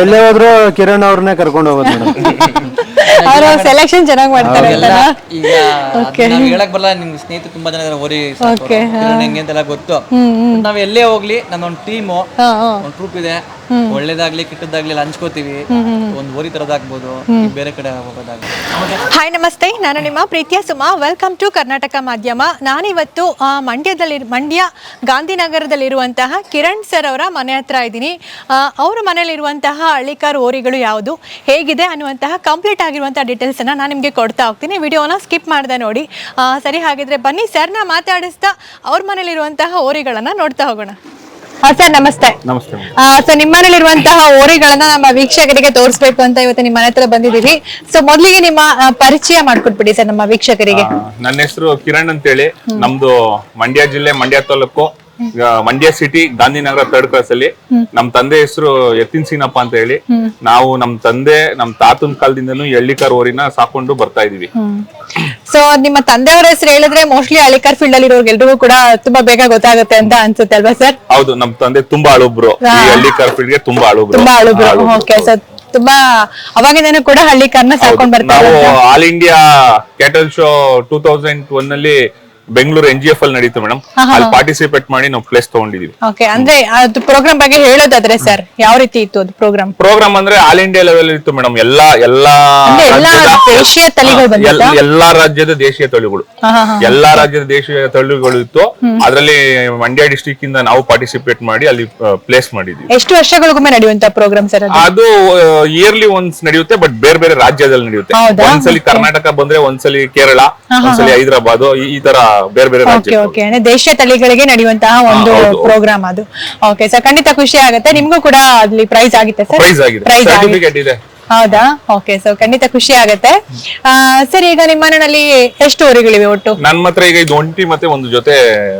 ಎಲ್ಲೇ ಹೋದ್ರು ಕಿರಣ್ ಅವ್ರನ್ನೇ ಕರ್ಕೊಂಡು ಹೋಗೋದು ಅವರು ಸೆಲೆಕ್ಷನ್ ಚೆನ್ನಾಗಿ ಮಾಡ್ತಾರೆ ಎಲ್ಲ ಅಂತನಾ? ಈಗ ನಾವ್ ಹೇಳಕ್ ಬರಲ್ಲ ನಿಮ್ ಸ್ನೇಹಿತರು ತುಂಬಾ ಜನ ಇದಾರೆ ಓರಿ Okay, ಹೆಂಗೆ ಅಂತೆಲ್ಲ ಗೊತ್ತು. ನಾವ್ ಎಲ್ಲೇ ಹೋಗ್ಲಿ ನನ್ನೊಂದ್ ಟೀಮು ಹಾ, ಹಾ. ಒಂದ್ ಟ್ರೂಪ್ ಇದೆ. ಒಳ್ಳೇದಾಗ್ಲಿ ಕೆಟ್ಟದಾಗ್ಲಿ ಹಂಚ್ಕೋತೀವಿ. ಒಂದು ಓರಿ ತರದಾಗ್ಬೋದು ಬೇರೆ ಕಡೆ ಹೋಗೋದಾಗ್ಲಿ. ಹಾಯ್ ನಮಸ್ತೆ. ನಾನು ನಿಮ್ಮ ಪ್ರೀತಿಯ ಸುಮಾ. ವೆಲ್ಕಮ್ ಟು ಕರ್ನಾಟಕ ಮಾಧ್ಯಮ ನಾನಿವತ್ತು ಆ, ಮಂಡ್ಯದಲ್ಲಿ ಮಂಡ್ಯ ಗಾಂಧಿನಗರದಲ್ಲಿರುವಂತಹ ಕಿರಣ್ ಸರ್ ಅವರ ಮನೆ ಹತ್ರ ಇದ್ದೀನಿ. ಅವರ ಅವ್ರ ಮನೆಯಲ್ಲಿರುವಂತಹ ಹಳ್ಳಿಕಾರ್ ಓರಿಗಳು ಯಾವುದು ಹೇಗಿದೆ ಅನ್ನುವಂತಹ ಕಂಪ್ಲೀಟ್ ಆಗಿರುವಂತಹ ಅನ್ನ ನಾನು ನಿಮಗೆ ಕೊಡ್ತಾ ಹೋಗ್ತೀನಿ. ವಿಡಿಯೋನ ಸ್ಕಿಪ್ ಮಾಡಿದೆ ನೋಡಿ. ಆ, ಸರಿ ಹಾಗಿದ್ರೆ ಬನ್ನಿ ಸರ್ನ ಮಾತಾಡಿಸ್ತಾ ಅವ್ರ ಮನೇಲಿರುವಂತಹ ಓರಿಗಳನ್ನು ನೋಡ್ತಾ ಹೋಗೋಣ. ಸರ್ ನಮಸ್ತೆ. ನಮಸ್ತೆ ಸೊ ನಿಮ್ಮ ಮನೇಲಿರುವಂತಹ ಓರಿಗಳನ್ನ ನಮ್ಮ ವೀಕ್ಷಕರಿಗೆ ತೋರಿಸಬೇಕು ಅಂತ ಇವತ್ತು ನಿಮ್ಮ ಮನೆ ಹತ್ರ ಬಂದಿದ್ದೀವಿ. ಸೊ ಮೊದಲಿಗೆ ನಿಮ್ಮ ಆ, ಪರಿಚಯ ಮಾಡ್ಕೊಟ್ಬಿಡಿ ಸರ್ ನಮ್ಮ ವೀಕ್ಷಕರಿಗೆ. ನನ್ನ ಹೆಸರು ಕಿರಣ್ ಅಂತೇಳಿ. ನಮ್ದು ಮಂಡ್ಯ ಜಿಲ್ಲೆ Mandya taluk. Mandya city Gandhinagar third class ಅಲ್ಲಿ ನಮ್ ತಂದೆ ಹೆಸರು ಎತ್ತಿನ ಸೀನಪ್ಪ ಅಂತ ಹೇಳಿ. ನಾವು ನಮ್ ತಂದೆ ನಮ್ ತಾತನ ಕಾಲದಿಂದನೂ ಎಳ್ಳಿಕಾರ್ ಓರಿನ ಸಾಕೊಂಡು ಬರ್ತಾ ಇದೀವಿ. ಸೊ ನಿಮ್ಮ ತಂದೆಯವರ ಹೆಸರು ಹೇಳಿದ್ರೆ ಮೋಸ್ಟ್ಲಿ ಹಳ್ಳಿಕಾರ್ ಫೀಲ್ಡ್ ಅಲ್ಲಿ ಇರೋರ್ಗೆಲ್ರಿಗೂ ಕೂಡ ತುಂಬಾ ಬೇಗ ಗೊತ್ತಾಗುತ್ತೆ ಅಂತ ಅನ್ಸುತ್ತೆ ಅಲ್ವಾ ಸರ್ ಹೌದು ನಮ್ ತಂದೆ ತುಂಬಾ ಅಳುಬ್ರು. ಈ ಎಳ್ಳಿಕಾರ್ ಫೀಲ್ಡ್ಗೆ ತುಂಬಾ ಅಳುಬ್ರು. ತುಂಬಾ ಅಳುಬ್ರು. ಓಕೆ ತುಂಬಾ ಅವಾಗಿಂದನೂ ಕೂಡ ಹಳ್ಳಿಕಾರ್ನ ಸಾಕೊಂಡು ಬರ್ತಾರೆ ನಾವು all India cattle show two thousand one ಅಲ್ಲಿ ಬೆಂಗಳೂರು ಎನ್ ಜಿ ಎಫ್ ಅಲ್ಲಿ ನಡೀತು ಮೇಡಮ್. ಅಲ್ಲಿ ಪಾರ್ಟಿಸಿಪೇಟ್ ಮಾಡಿ ನಾವು ಪ್ಲೇಸ್ ತಗೊಂಡಿದೀವಿ. ಓಕೆ ಅಂದ್ರೆ ಅದು ಪ್ರೋಗ್ರಾಮ್ ಬಗ್ಗೆ ಹೇಳೋದಾದ್ರೆ ಸರ್ ಯಾವ ರೀತಿ ಇತ್ತು ಅದು ಪ್ರೋಗ್ರಾಮ್ ಪ್ರೋಗ್ರಾಮ್ ಅಂದ್ರೆ ಆಲ್ ಇಂಡಿಯಾ ಲೆವೆಲ್ ಇತ್ತು ಮೇಡಮ್. ಎಲ್ಲಾ ಎಲ್ಲಾ ಅಂದ್ರೆ ಎಲ್ಲಾ ರಾಜ್ಯದ- ದೇಶೀಯ ತಳಿಗಳು ಎಲ್- ಎಲ್ಲಾ ರಾಜ್ಯದ ದೇಶೀಯ ತಳಿಗಳು. ಹಾ, ಹಾ, ಹಾ. ಎಲ್ಲಾ ರಾಜ್ಯದ ದೇಶೀಯ ತಳಿಗಳು ಇತ್ತು. ಅದರಲ್ಲಿ ಮಂಡ್ಯ ಡಿಸ್ಟಿಕ್ ಇಂದ ನಾವು ಪಾರ್ಟಿಸಿಪೇಟ್ ಮಾಡಿ ಅಲ್ಲಿ ಪ್ಲೇಸ್ ಮಾಡಿದ್ವಿ. ಎಷ್ಟು ವರ್ಷಗಳಿಗೊಮ್ಮೆ ನಡೆಯುವಂತ ಪ್ರೋಗ್ರಾಮ್ ಸರ್ ಅದು? ಅದು ಇಯರ್ಲಿ ಒನ್ಸ್ ನಡೆಯುತ್ತೆ ಬಟ್ ಬೇರೆ ಬೇರೆ ರಾಜ್ಯದಲ್ಲಿ ನಡೆಯುತ್ತೆ. ಹೌದಾ? ಒಂದ್ಸಲಿ ಕರ್ನಾಟಕ ಬಂದ್ರೆ ಒಂದ್ಸಲಿ ಕೇರಳ ಒಂದ್ಸಲಿ ಹೈದರಾಬಾದ್ ಈ ತರ ಬೇರೆ ಬೇರೆ ಓಕೆ ಓಕೆ ಅಂದ್ರೆ ದೇಶೀಯ ತಳಿಗಳಿಗೆ ನಡೆಯುವಂತಹ ಒಂದು ಹೌದು, ಹೌದು. ಪ್ರೋಗ್ರಾಮ್ ಅದು. ಓಕೆ ಸರ್ ಖಂಡಿತ ಖುಷಿ ಆಗುತ್ತೆ. ನಿಮ್ಗೂ ಕೂಡ ಅಲ್ಲಿ ಪ್ರೈಸ್ ಆಗಿತ್ತೆ ಸರ್ ಪ್ರೈಸ್ ಆಗಿದೆ. ಪ್ರೈಸ್ ಆಗಿದೆ. ಸರ್ಟಿಫಿಕೇಟ್ ಇದೆ. ಹೌದಾ? ಓಕೆ ಸೊ ಖಂಡಿತ ಖುಷಿ ಆಗುತ್ತೆ. ಆ, ಸರ್ ಈಗ ನಿಮ್ಮ ಮನೆಯಲ್ಲಿ ಎಷ್ಟು ಓರಿಗಳಿವೆ ಒಟ್ಟು? ನನ್ನ ಹತ್ರ ಈಗ ಇದು ಒಂಟಿ ಮತ್ತೆ ಒಂದು ಜೊತೆ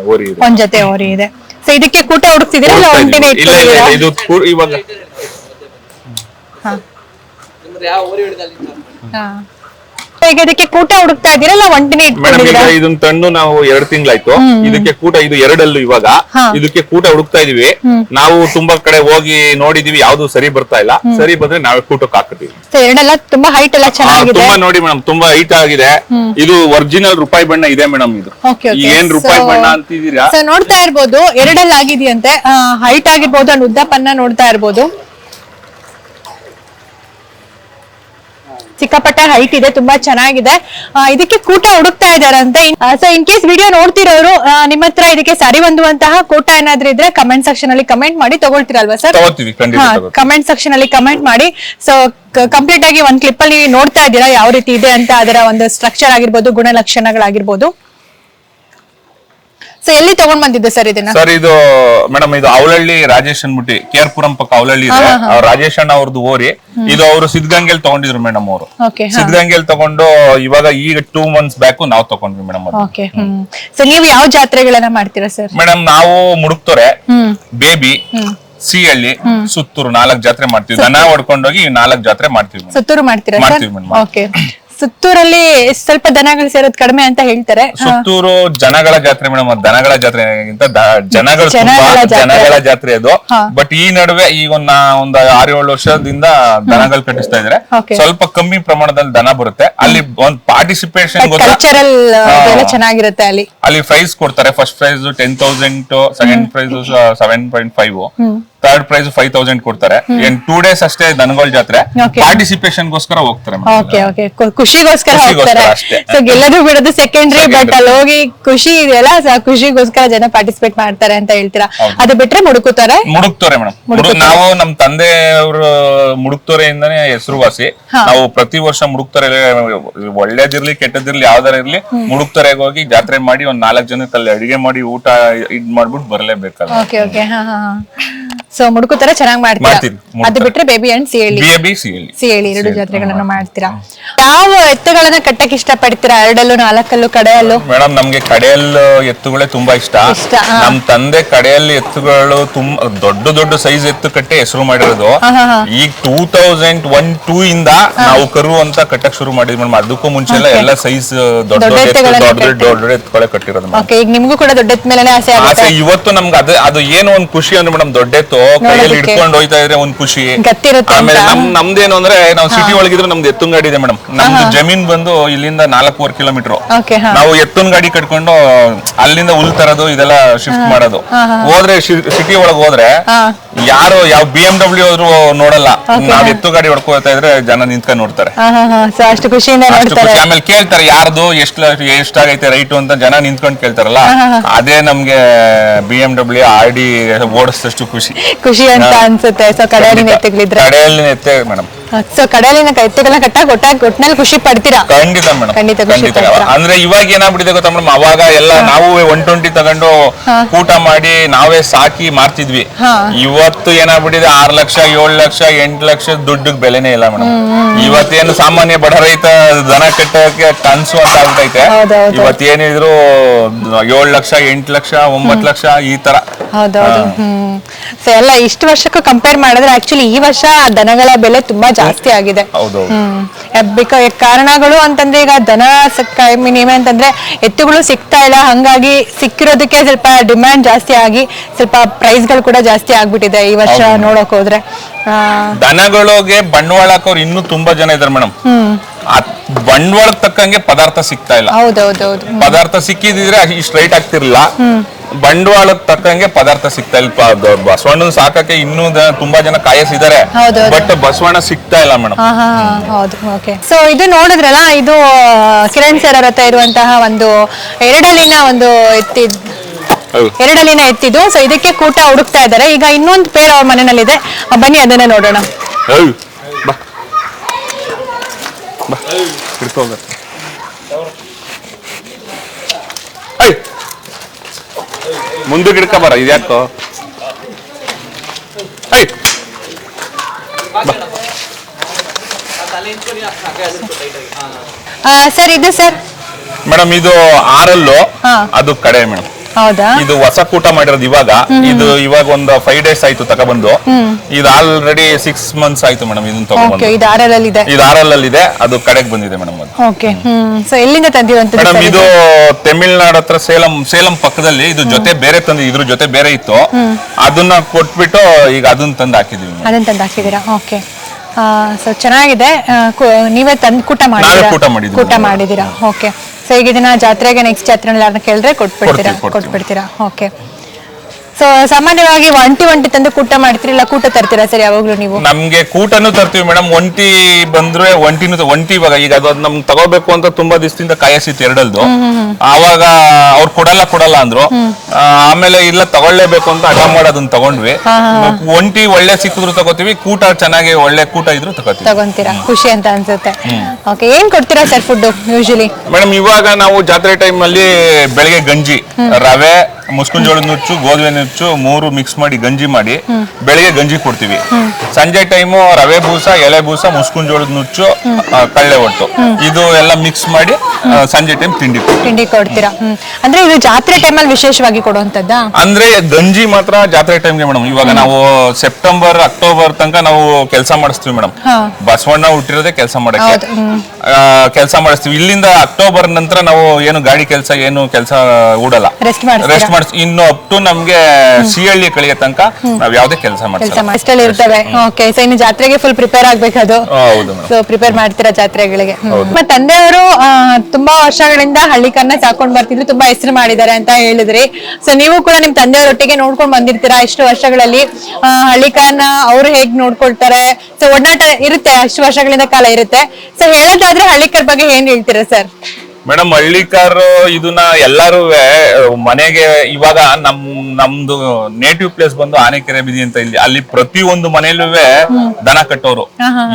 ಓರಿ ಇದೆ. ಒಂದ್ ಜೊತೆ ಓರಿ ಇದೆ. ಸೊ ಇದಕ್ಕೆ ಕೂಟ ಹುಡುಕ್ತಿದ್ದೀರಾ ಇಲ್ಲ ಒಂಟಿನೇ ಇದೀವಿ. ಇಲ್ಲ ಇಲ್ಲ ಇಲ್ಲ, ಇದು ಕೂ- ಇವಾಗ ಹಾ. ಹಾ. ಈಗ ಇದಕ್ಕೆ ಕೂಟ ಹುಡುಕ್ತಾ ಇದೀರಲ್ಲ ಒಂಟಿನ ಮೇಡಮ್ ಈಗ ಇಟ್ಕೊಂಡಿದ್ದೀರಾ? ಇದನ್ನ ತಂದು ನಾವು ಎರಡ್ ತಿಂಗಳಾಯ್ತು. ಇದಕ್ಕೆ ಕೂಟ ಇದು ಎರಡಲ್ಲೂ ಇವಾಗ. ಇದಕ್ಕೆ ಕೂಟ ಹುಡುಕ್ತಾ ಇದೀವಿ. ನಾವು ತುಂಬಾ ಕಡೆ ಹೋಗಿ ನೋಡಿದೀವಿ ಯಾವ್ದು ಸರಿ ಬರ್ತಾ ಇಲ್ಲ. ಸರಿ ಬಂದ್ರೆ ನಾವೇ ಕೂಟಕ್ಕೆ ಹಾಕ್ತೀವಿ ಸೊ ಎರಡೆಲ್ಲ ತುಂಬಾ ಹೈಟ್ ಎಲ್ಲ ಚೆನ್ನಾಗಿದೆ ತುಂಬಾ ನೋಡಿ ಮೇಡಮ್ ತುಂಬಾ ಹೈಟ್ ಆಗಿದೆ. ಇದು ಒರಿಜಿನಲ್ ರೂಪಾಯಿ ಬಣ್ಣ ಇದೆ ಮೇಡಮ್ ಇದು. ಓಕೆ ಈ ಓಕೆ ಏನ್ ರೂಪಾಯಿ ಬಣ್ಣ ಅಂತಿದೀರಾ ಸೊ ನೋಡ್ತಾ ಇರ್ಬೋದು ಎರಡಲ್ಲಿ ಆಗಿದೆಯಂತೆ ಹೈಟ್ ಆಗಿರ್ಬೋದು ಅಂಡ್ ಉದ್ದಪ್ಪನ್ನ ನೋಡ್ತಾ ಇರ್ಬೋದು. ಸಿಕ್ಕಾಪಟ್ಟೆ ಹೈಟ್ ಇದೆ ತುಂಬಾ ಚೆನ್ನಾಗಿದೆ. ಇದಕ್ಕೆ ಕೂಟ ಹುಡುಕ್ತಾ ಇದಾರಂತೆ ಸೊ ಇನ್ ಕೇಸ್ ವಿಡಿಯೋ ನೋಡ್ತಿರೋರು ನಿಮ್ಮ ಹತ್ರ ಇದಕ್ಕೆ ಸರಿ ಹೊಂದುವಂತಹ ಕೂಟ ಏನಾದ್ರೂ ಇದ್ರೆ ಕಮೆಂಟ್ ಸೆಕ್ಷನ್ ಅಲ್ಲಿ ಕಮೆಂಟ್ ಮಾಡಿ ತಗೊಳ್ತಿರಲ್ವಾ ಸರ್. ಕಮೆಂಟ್ ಸೆಕ್ಷನ್ ಅಲ್ಲಿ ಕಮೆಂಟ್ ಮಾಡಿ. ಸೊ ಕಂಪ್ಲೀಟ್ ಆಗಿ ಒಂದ್ ಕ್ಲಿಪ್ ಅಲ್ಲಿ ನೋಡ್ತಾ ಇದ್ದೀರಾ ಯಾವ ರೀತಿ ಇದೆ ಅಂತ ಅದರ ಒಂದು ಸ್ಟ್ರಕ್ಚರ್ ಆಗಿರ್ಬೋದು ಗುಣಲಕ್ಷಣಗಳಾಗಿರ್ಬೋದು? ಸೊ ಎಲ್ಲಿ ತಗೊಂಡ್ ಬಂದಿದ್ದೆ ಸರ್ ಇದನ್ನ? ಸರ್ ಇದು ಮೇಡಮ್ ಇದು ಅವಲಹಳ್ಳಿ ರಾಜೇಶ್ ಅನ್ಬಿಟ್ಟು ಪುರಂ ಪಕ್ಕ ಅವಲಹಳ್ಳಿ ಇದೆ. ಅವ್ರ ರಾಜೇಶ್ ಅಣ್ಣ ಅವ್ರದ್ದು ಓರಿ. ಇದು ಅವರು ಸಿದ್ಧಗಂಗೆಲ್ ತಗೊಂಡಿದ್ರು ಮೇಡಮ್ ಅವರು. ಓಕೆ ಸಿದ್ಧಗಂಗೆಲ್ ತಗೊಂಡು ಇವಾಗ ಈಗ ಟೂ ಮಂತ್ಸ್ ಬ್ಯಾಕ್ ನಾವು ತಗೊಂಡ್ವಿ ಮೇಡಮ್ ಅವರು ಓಕೆ ಸೊ ನೀವು ಯಾವ ಜಾತ್ರೆಗಳನ್ನ ಮಾಡ್ತೀರಾ ಸರ್? ಮೇಡಮ್ ನಾವು ಮುಡುಕ್ತೋರೆ ಬೇಬಿ ಸಿಹಳ್ಳಿ ಸುತ್ತೂರು ನಾಲ್ಕ್ ಜಾತ್ರೆ ಮಾಡ್ತೀವಿ. ದನ ಹೊಡ್ಕೊಂಡೋಗಿ ನಾಲ್ಕ್ ಜಾತ್ರೆ ಮಾಡ್ತೀವಿ. ಸುತ್ತೂರು ಮಾಡ್ತೀರಾ ಮಾಡ್ತೀವಿ ಮೇಡಮ್. ಓಕೆ ಸುತ್ತೂರಲ್ಲಿ ಸ್ವಲ್ಪ ದನಗಳು ಸೇರೋದು ಕಡಿಮೆ ಅಂತ ಹೇಳ್ತಾರೆ. ಸುತ್ತೂರು ಜನಗಳ ಜಾತ್ರೆ ಮೇಡಮ್ ದನಗಳ ಜಾತ್ರೆಗಿಂತ ಜನಗಳು ಜನಗಳ ಜಾತ್ರೆ. ಜಾತ್ರೆ ಅದು. ಬಟ್ ಈ ನಡುವೆ ಈಗ ಒಂದ್ ಒಂದ್ ಆರು ಏಳು ವರ್ಷದಿಂದ ದನಗಳು ಕಟ್ಟಿಸ್ತಾ ಇದ್ರೆ. ಸ್ವಲ್ಪ ಕಮ್ಮಿ ಪ್ರಮಾಣದಲ್ಲಿ ದನ ಬರುತ್ತೆ. ಅಲ್ಲಿ ಒಂದ್ ಪಾರ್ಟಿಸಿಪೇಷನ್ ಚೆನ್ನಾಗಿರುತ್ತೆ ಅಲ್ಲಿ. ಅಲ್ಲಿ ಪ್ರೈಸ್ ಕೊಡ್ತಾರೆ. First prize ten thousand second prize seven point five third prize five thousand ಕೊಡ್ತಾರೆ. ಏನ್ ಟೂ ಡೇಸ್ ಅಷ್ಟೇ ದನಗಳ ಜಾತ್ರೆ. Okay. ಪಾರ್ಟಿಸಿಪೇಷನ್ ಗೋಸ್ಕರ ಹೋಗ್ತಾರೆ madam. ಓಕೆ ಓಕೆ ಖುಷಿಗೋಸ್ಕರ ಖುಷಿಗೋಸ್ಕರ ಹೋಗ್ತಾರೆ. ಅಷ್ಟೇ. ಸೊ ಗೆಲ್ಲೋದು ಬಿಡೋದು ಸೆಕೆಂಡ್ರಿ ಬಟ್ Secondary. ಅಲ್ಲಿ ಹೋಗಿ ಖುಷಿ ಇದೆಯಲ್ಲ so ಆ ಖುಷಿಗೋಸ್ಕರ ಜನ ಪಾರ್ಟಿಸಿಪೇಟ್ ಮಾಡ್ತಾರೆ ಅಂತ ಹೇಳ್ತೀರಾ? ಹೌದು. ಅದು ಬಿಟ್ರೆ ಮುಡುಕುತ್ತಾರೆ? ಮುಡುಕ್ತೋರೆ ಮೇಡಮ್. ಮುಡುಕ್ತೋರೆ. ನಾವು ನಮ್ ತಂದೆಯವರು ಮುಡುಕ್ತೋರೆಯಿಂದಾನೇ ಹೆಸರುವಾಸಿ. ನಾವು ಪ್ರತಿ ವರ್ಷ ಮುಡುಕ್ತಾರೆ. ಒಳ್ಳೇದಿರ್ಲಿ ಕೆಟ್ಟದಿರ್ಲಿ ಯಾವ್ದಾರ ಇರ್ಲಿ ಮುಡುಕ್ತಾರೆ ಹೋಗಿ ಜಾತ್ರೆ ಮಾಡಿ ಒಂದ್ ನಾಲ್ಕ್ ಜನಕ್ಕೆ ಅಲ್ಲಿ ಅಡಿಗೆ ಮಾಡಿ ಊಟ ಇದ್ ಮಾಡ್ಬಿಟ್ಟು ಬರ್ಲೇಬೇಕಲ್ಲ. ಓಕೆ ಓಕೆ ಹಾ ಹಾ. ಸೊ ಮುಡುಕುತ್ತಾರೆ ಚೆನ್ನಾಗಿ ಮಾಡ್ತೀರಾ. ಅದು ಬಿಟ್ರೆ ಬೇಬಿ ಅಂಡ್ ಸಿಹಳಿ ಬಿ ಎ ಬಿ ಸಿ ಹೇಳಿ ಸಿಹಳಿ ಎರಡು ಜಾತ್ರೆಗಳನ್ನ ಮಾಡ್ತೀರಾ? ಯಾವ ಎತ್ತುಗಳನ್ನ ಕಟ್ಟಕ್ ಇಷ್ಟ ಪಡ್ತೀರಾ ಎರಡಲ್ಲೂ ನಾಲ್ಕಲ್ಲೂ ಕಡೆಯಲ್ಲೂ? ಮೇಡಮ್ ನಮ್ಗೆ ಕಡೆಯಲ್ಲೂ ಎತ್ತುಗಳೇ ತುಂಬಾ ಇಷ್ಟ. ಇಷ್ಟ, ಹಾ. ನಮ್ ತಂದೆ ಕಡೆಯಲ್ಲಿ ಎತ್ತುಗಳು ತುಂಬಾ ದೊಡ್ಡ ದೊಡ್ಡ ಸೈಜ್ ಎತ್ತು ಕಟ್ಟೆ ಹೆಸರು ಮಾಡಿರೋದು. ಈಗ ಟೂ ತೌಸಂಡ್ ಒನ್ ಟೂ ಇಂದ ನಾವು ಕರು ಅಂತ ಕಟ್ಟಕ್ ಶುರು ಮಾಡಿದ್ವಿ ಮೇಡಮ್. ಅದಕ್ಕೂ ಮುಂಚೆ ಎಲ್ಲ ಎಲ್ಲ ಸೈಜ್ ದೊಡ್ಡ ದೊಡ್ಡ ದೊಡ್ಡ ಎತ್ತು ಎತ್ತುಗಳನ್ನ ದೊಡ್ಡ ದೊಡ್ಡ ದೊಡ್ಡ ಎತ್ತುಗಳೇ ಕಟ್ಟಿರೋದು. ಓಕೆ ಈಗ ನಿಮ್ಗೂ ಕೂಡ ದೊಡ್ಡ ಮೇಲೆ ಆಸೆ ಆಗುತ್ತೆ. ಆಸೆ ಇವತ್ತು ನಮ್ಗೆ ಅದು ಅದು ಏನು ಒಂದು ಖುಷಿ ಅಂದ್ರೆ ಮೇಡಮ್ ದೊಡ್ಡ ಎತ್ತು. ಕೈಯಲ್ಲಿ. ಹಿಡ್ಕೊಂಡು ಹೋಯ್ತಾ ಇದ್ರೆ ಒಂದ್ ಖುಷಿ. ಗತ್ತಿರುತ್ತೆ ಆಮೇಲೆ. ನಮ್ ನಮ್ದೇನು ಅಂದ್ರೆ ನಾವು ಸಿಟಿ ಒಳಗಿದ್ರೆ ನಮ್ದು ಎತ್ತುನ್ ಗಾಡಿ ಇದೆ ಮೇಡಮ್ ನಮ್ದು ಜಮೀನ್ ಬಂದು ಇಲ್ಲಿಂದ ನಾಲ್ಕೂವರೆ ಕಿಲೋಮೀಟರ್ ಓಕೆ ಹಾ. ನಾವು ಎತ್ತುನ್ ಗಾಡಿ ಕಟ್ಕೊಂಡು ಅಲ್ಲಿಂದ ಹುಲ್ ತರೋದು ಇದೆಲ್ಲ ಶಿಫ್ಟ್ ಮಾಡೋದು. ಹೋದ್ರೆ ಸಿಟಿ ಒಳಗ್ ಹೋದ್ರೆ ಯಾರು ಯಾವ ಬಿ ಎಂ ಡಬ್ಲ್ಯೂ ಹೋದ್ರು ನೋಡಲ್ಲ. ನಾವ್ ಎತ್ತು ಗಾಡಿ ಹೊಡ್ಕೋತಾ ಇದ್ರೆ ಜನ ನಿಂತ್ಕೊಂಡ್ ನೋಡ್ತಾರೆ. ಹಾ ಹಾ ಹಾ. ಸೊ ಅಷ್ಟು ಖುಷಿಯಿಂದ ಅಷ್ಟು ನೋಡ್ತಾರೆ. ಖುಷಿ. ಆಮೇಲೆ ಕೇಳ್ತಾರೆ ಯಾರ್ದು ಎಷ್ಟು ಎಷ್ಟಾಗೈತೆ ರೈಟ್ ಅಂತ ಜನ ನಿಂತ್ಕೊಂಡು ಕೇಳ್ತಾರಲ್ಲ ಅದೇ ನಮ್ಗೆ B M W R D ಓಡಿಸಿದಷ್ಟು ಖುಷಿ. ಖುಷಿ ಅಂತ ಅನ್ಸುತ್ತೆ. ಸೊ ಕಡೆಯಲ್ಲಿ ನೆತ್ತಿಗಳಿದ್ರೆ. ಕಡೆಯಲ್ಲಿ ಎತ್ತೆ ಮೇಡಮ್. ಸೊ ಕಡಲಿನ ಎತ್ತುಗಳನ್ನ ಕಟ್ಟಾಗ ಒಟ್ಟಾಗಿ ಒಟ್ಟಿನಲ್ಲಿ ಖುಷಿ ಪಡ್ತೀರಾ? ಖಂಡಿತ ಮೇಡಮ್ ಖಂಡಿತ ಖುಷಿ ಖಂಡಿತ ಪಡ್ತೀರಾ. ಅಂದ್ರೆ ಇವಾಗ ಏನಾಗ್ಬಿಟ್ಟಿದೆ ಗೊತ್ತಾ ಮೇಡಮ್ ಅವಾಗ ಎಲ್ಲ ನಾವು ಒನ್ ಟ್ವೆಂಟಿ ತಗೊಂಡು ಊಟ ಮಾಡಿ ನಾವೇ ಸಾಕಿ ಮಾರ್ತಿದ್ವಿ. ಇವತ್ತು ಏನಾಗ್ಬಿಟ್ಟಿದೆ? ಆರ್ ಲಕ್ಷ ಏಳು ಲಕ್ಷ ಎಂಟು ಲಕ್ಷ ದುಡ್ಡು ಬೆಲೆನೇ ಇಲ್ಲ ಮೇಡಮ್ ಇವತ್ತೇನು ಸಾಮಾನ್ಯ ಬಡ ರೈತ ದನ ಕಟ್ಟೋಕೆ ಕನ್ಸು ಅಂತ ಆಗ್ಬಿಟ್ಟೈತೆ. ಇವತ್ತೇನಿದ್ರು ಏಳು ಲಕ್ಷ ಎಂಟು ಲಕ್ಷ ಒಂಬತ್ತು ಲಕ್ಷ ಈ ತರ. ಹೌದೌದು ಹ್ಮ್. ಸೊ ಎಲ್ಲ ಇಷ್ಟು ವರ್ಷಕ್ಕೂ ಕಂಪೇರ್ ಮಾಡಿದ್ರೆ ಆಕ್ಚುಲಿ ಈ ವರ್ಷ ದನಗಳ ಬೆಲೆ ತುಂಬಾ ಜಾಸ್ತಿ ಆಗಿದೆ. ಹೌದು ಹ್ಮ್. ಬಿಕ ಕಾರಣಗಳು ಅಂತಂದ್ರೆ ಈಗ ದನ ಐ ಅಂತಂದ್ರೆ ಎತ್ತುಗಳು ಸಿಗ್ತಾ ಇಲ್ಲ. ಹಂಗಾಗಿ ಸಿಕ್ಕಿರೋದಕ್ಕೆ ಸ್ವಲ್ಪ ಡಿಮ್ಯಾಂಡ್ ಜಾಸ್ತಿ ಆಗಿ ಸ್ವಲ್ಪ ಪ್ರೈಸ್ಗಳು ಕೂಡ ಜಾಸ್ತಿ ಆಗ್ಬಿಟ್ಟಿದೆ ಈ ವರ್ಷ ನೋಡಕ್ ಹೋದ್ರೆ. ದನಗಳಿಗೆ ಬಂಡವಾಳ ಹಾಕೋರು ಇನ್ನೂ ತುಂಬಾ ಜನ ಇದಾರೆ ಮೇಡಮ್. ಬಂಡವಾಳ ತಕ್ಕಂಗೆ ಪದಾರ್ಥ ಸಿಗ್ತಾ ಇಲ್ಲ. ಪದಾರ್ಥ ಸಿಕ್ಕಿದ್ರೆ ಇಷ್ಟು ರೈಟ್ ಆಗ್ತಿರ್ಲಿಲ್ಲ. ಬಂಡವಾಳಕ್ಕೆ ತಕ್ಕಂಗೆ ಪದಾರ್ಥ ಸಿಗ್ತಾ ಇಲ್ಲ. ಬಸವಣ್ಣ ಸಾಕಕ್ಕೆ ಇನ್ನೂ ತುಂಬಾ ಜನ ಕಾಯಸಿದ್ದಾರೆ. ಬಟ್ ಬಸವಣ್ಣ ಸಿಗ್ತಾ ಇಲ್ಲ ಮೇಡಮ್. ಹೌದು ಓಕೆ ಸೊ ಇದು ನೋಡಿದ್ರಲ್ಲ ಇದು ಕಿರಣ್ ಸರ್ ಅವ್ರ ಹತ್ರ ಇರುವಂತಹ ಒಂದು ಎರಡಲಿನ ಒಂದು ಎತ್ತಿ ಎರಡಲಿನ ಎತ್ತಿದ್ದು. ಸೊ ಇದಕ್ಕೆ ಕೂಟ ಹುಡುಕ್ತಾ ಇದ್ದಾರೆ. ಈಗ ಇನ್ನೊಂದು ಪೇರ್ ಅವ್ರ ಮನೆಯಲ್ಲಿದೆ. ಬನ್ನಿ ಅದನ್ನ ನೋಡೋಣ. ಬಾ. ಮುಂದಕ್ಕೆ ಹಿಡ್ಕ ಬರ ಇದ್ಯಾಕೋ ಐ ಸರ್ ಇದು ಸರ್. ಮೇಡಮ್ ಇದು ಆರಲ್ಲು. ಅದು ಕಡೆ ಮೇಡಮ್. ಹೌದಾ? ಇದು ಹೊಸ ಕೂಟ ಮಾಡಿರೋದು ಇವಾಗ. ಇದು ಇವಾಗ ಒಂದು ಫೈವ್ ಡೇಸ್ ಆಯ್ತು ತಗೊಬಂದು. ಇದು ಆಲ್ರೆಡಿ ಸಿಕ್ಸ್ ಮಂತ್ಸ್ ಆಯ್ತು ಮೇಡಮ್ ಇದನ್ನ ಓಕೆ ಇದು ಆರ್ ಇದೆ ಇದು ಇದೆ ಅದು ಕಡೆಗೆ ಬಂದಿದೆ ಮೇಡಮ್ ಅದು. ಓಕೆ ಹ್ಮ್. ಸೊ ಎಲ್ಲಿಂದ ತಂದಿರುವಂತದ್ದು ಮೇಡಮ್ ಇದು ತಮಿಳ್ನಾಡು ಹತ್ರ ಸೇಲಂ ಸೇಲಂ ಪಕ್ಕದಲ್ಲಿ ಇದು ಜೊತೆ ಬೇರೆ ತಂದು ಇದ್ರ ಜೊತೆ ಬೇರೆ ಇತ್ತು. ಅದನ್ನ ಕೊಟ್ಬಿಟ್ಟು ಈಗ ಅದನ್ನ ತಂದು ಹಾಕಿದೀವಿ. ಅದನ್ನ ತಂದು ಹಾಕಿದ್ದೀರಾ ಓಕೆ ಸೊ ಚೆನ್ನಾಗಿದೆ. ಆ, ಕು- ನೀವೇ ತಂದು ಕೂಟ ಮಾಡಿದ್ದೀರಾ? ಕೂಟ ಮಾಡಿದ್ದೀವಿ. ಕೂಟ ಮಾಡಿದ್ದೀರಾ? ಓಕೆ ಸೊ ಈಗ ಇದನ್ನ ಜಾತ್ರೆಗೆ ನೆಕ್ಸ್ಟ್ ಜಾತ್ರೆ ಯಾರನ್ನ ಕೇಳಿದ್ರೆ ಕೊಟ್ಬಿಡ್ತೀರಾ? ಕೊಡ್ತೀವಿ, ಕೊಡ್ತೀವಿ. ಕೊಟ್ಬಿಡ್ತೀರಾ? ಓಕೆ ಸೊ ಸಾಮಾನ್ಯವಾಗಿ ಒಂಟಿ ಒಂಟಿ ತಂದು ಕೂಟ ಮಾಡ್ತೀರಿ ಇಲ್ಲ ಕೂಟ ತರ್ತೀರಾ ಸರ್ ಯಾವಾಗ್ಲೂ ನೀವು? ನಮ್ಗೆ ಕೂಟನು ತರ್ತೀವಿ ಮೇಡಮ್. ಒಂಟಿ ಬಂದ್ರೆ ಒಂಟಿನೂ ಒಂಟಿ ಇವಾಗ ಈಗ ಅದು ಅದ್ ನಮ್ಗೆ ತಗೋಬೇಕು ಅಂತ ತುಂಬಾ ದಿವಸದಿಂದ ಕಾಯಸಿತ್ತು ಎರಡಲ್ದು. ಆವಾಗ ಅವ್ರು ಕೊಡಲ್ಲ ಕೊಡಲ್ಲ ಅಂದ್ರು. ಆ, ಆಮೇಲೆ ಇಲ್ಲ ತಗೊಳ್ಳೇಬೇಕು ಅಂತ ಅಡ ಮಾಡಿ ಅದನ್ನ ತಗೊಂಡ್ವಿ ಒಂಟಿ ಒಳ್ಳೆ ಸಿಕ್ಕಿದ್ರು ತಗೋತೀವಿ ಕೂಟ ಚೆನ್ನಾಗಿ ಒಳ್ಳೆ ಕೂಟ ಇದ್ರು ತಗೋತೀವಿ. ತಗೊಂತೀರಾ? ಖುಷಿ ಅಂತ ಅನ್ಸುತ್ತೆ. ಓಕೆ ಏನ್ ಕೊಡ್ತೀರಾ ಸರ್ ಫುಡ್ ಯೂಶಲಿ ಮೇಡಮ್ ಇವಾಗ ನಾವು ಜಾತ್ರೆ ಟೈಮ್ ಅಲ್ಲಿ ಬೆಳಗ್ಗೆ ಗಂಜಿ ರವೆ ಮುಸ್ಕಿನ ಜೋಳದ ನುಚ್ಚು ಗೋಧಿ ನುಚ್ಚು ಮೂರು ಮಿಕ್ಸ್ ಮಾಡಿ ಗಂಜಿ ಮಾಡಿ ಬೆಳಿಗ್ಗೆ ಗಂಜಿ ಕೊಡ್ತೀವಿ. ಸಂಜೆ ಟೈಮು ರವೆ ಬೂಸ ಎಲೆ ಬೂಸ ಮುಸ್ಕಿನ ಜೋಳದ ನುಚ್ಚು ಆ, ಕಳ್ಳೆ ಒಟ್ಟು. ಇದು ಎಲ್ಲ ಮಿಕ್ಸ್ ಮಾಡಿ ಆ, ಸಂಜೆ ಟೈಮ್ ತಿಂಡಿ ಕೊಡ್ತೀವಿ. ತಿಂಡಿ ಕೊಡ್ತೀರಾ? ಹ್ಮ್. ಅಂದ್ರೆ ಇದು ಜಾತ್ರೆ ಟೈಮಲ್ಲಿ ವಿಶೇಷವಾಗಿ ಕೊಡುವಂತದ್ದ ಅಂದ್ರೆ ಗಂಜಿ ಮಾತ್ರ ಜಾತ್ರೆ ಟೈಮ್ಗೆ ಮೇಡಮ್. ಇವಾಗ ನಾವು ಸೆಪ್ಟೆಂಬರ್ ಅಕ್ಟೋಬರ್ ತನಕ ನಾವು ಕೆಲಸ ಮಾಡಿಸ್ತೀವಿ ಮೇಡಮ್. ಹಾ. ಬಸವಣ್ಣ ಹುಟ್ಟಿರೋದೇ ಕೆಲಸ ಮಾಡಕ್ಕೆ. ಹೌದು, ಹ್ಮ್. ಕೆಲಸ ಮಾಡಿಸ್ತೀವಿ. ಇಲ್ಲಿಂದ ಅಕ್ಟೋಬರ್ ನಂತರ ನಾವು ಏನು ಗಾಡಿ ಕೆಲಸ ಏನು ಕೆಲಸ ಹೂಡಲ್ಲ ರೆಸ್ಟ್ ಮಾಡಿಸ್ತೀರಾ? ರೆಸ್ಟ್ ಮಾಡಿಸ್ ಇನ್ನು ಅಪ್ ಟು ನಮ್ಗೆ ಸಿಹಳ್ಳಿ ಕಳಿಯ ತನಕ ನಾವ್ ಯಾವ್ದೇ ಕೆಲಸ ಕೆಲಸ ಮಾಡಿಸಲ್ಲ ಅಷ್ಟಲ್ಲಿ ಇರ್ತವೆ. ಓಕೆ ಸೊ ಇನ್ನು ಜಾತ್ರೆಗೆ ಫುಲ್ ಪ್ರಿಪೇರ್ ಆಗ್ಬೇಕದು. ಹೌದು ಮೇಡಮ್ ಸೊ ಪ್ರಿಪೇರ್ ಮಾಡ್ತೀರಾ ಜಾತ್ರೆಗಳಿಗೆ? ಮತ್ತೆ ತಂದೆಯವರು ಆ, ತುಂಬಾ ವರ್ಷಗಳಿಂದ ಹಳ್ಳಿಕನ್ನ ಸಾಕೊಂಡ್ ಬರ್ತಿದ್ರು ತುಂಬಾ ಹೆಸರು ಮಾಡಿದ್ದಾರೆ ಅಂತ ಹೇಳಿದ್ರಿ. ಸೊ ನೀವು ಕೂಡ ನಿಮ್ ತಂದೆಯವರೊಟ್ಟಿಗೆ ನೋಡ್ಕೊಂಡ್ ಬಂದಿರ್ತೀರಾ ಇಷ್ಟು ವರ್ಷಗಳಲ್ಲಿ? ಆ, ಹಳ್ಳಿಕನ್ನ ಅವ್ರು ಹೇಗ್ ನೋಡ್ಕೊಳ್ತಾರೆ? ಸೊ ಒಡನಾಟ ಇರುತ್ತೆ ಅಷ್ಟು ವರ್ಷಗಳಿಂದ ಕಾಲ ಇರುತ್ತೆ. ಸೊ ಹೇಳೋದಾದ್ರೆ ಹಳ್ಳಿಕರ್ ಬಗ್ಗೆ ಏನ್ ಹೇಳ್ತೀರಾ ಸರ್ ಮೇಡಮ್ ಹಳ್ಳಿಕಾರು ಇದನ್ನ ಎಲ್ಲಾರು ಮನೆಗೆ ಇವಾಗ ನಮ್ ನಮ್ದು ನೇಟಿವ್ ಪ್ಲೇಸ್ ಬಂದು ಆನೆಕೆರೆ ಬೀದಿ ಅಂತ ಇಲ್ಲಿ ಅಲ್ಲಿ ಪ್ರತಿ ಒಂದು ಮನೆಯಲ್ಲೂ ದನ ಕಟ್ಟೋರು.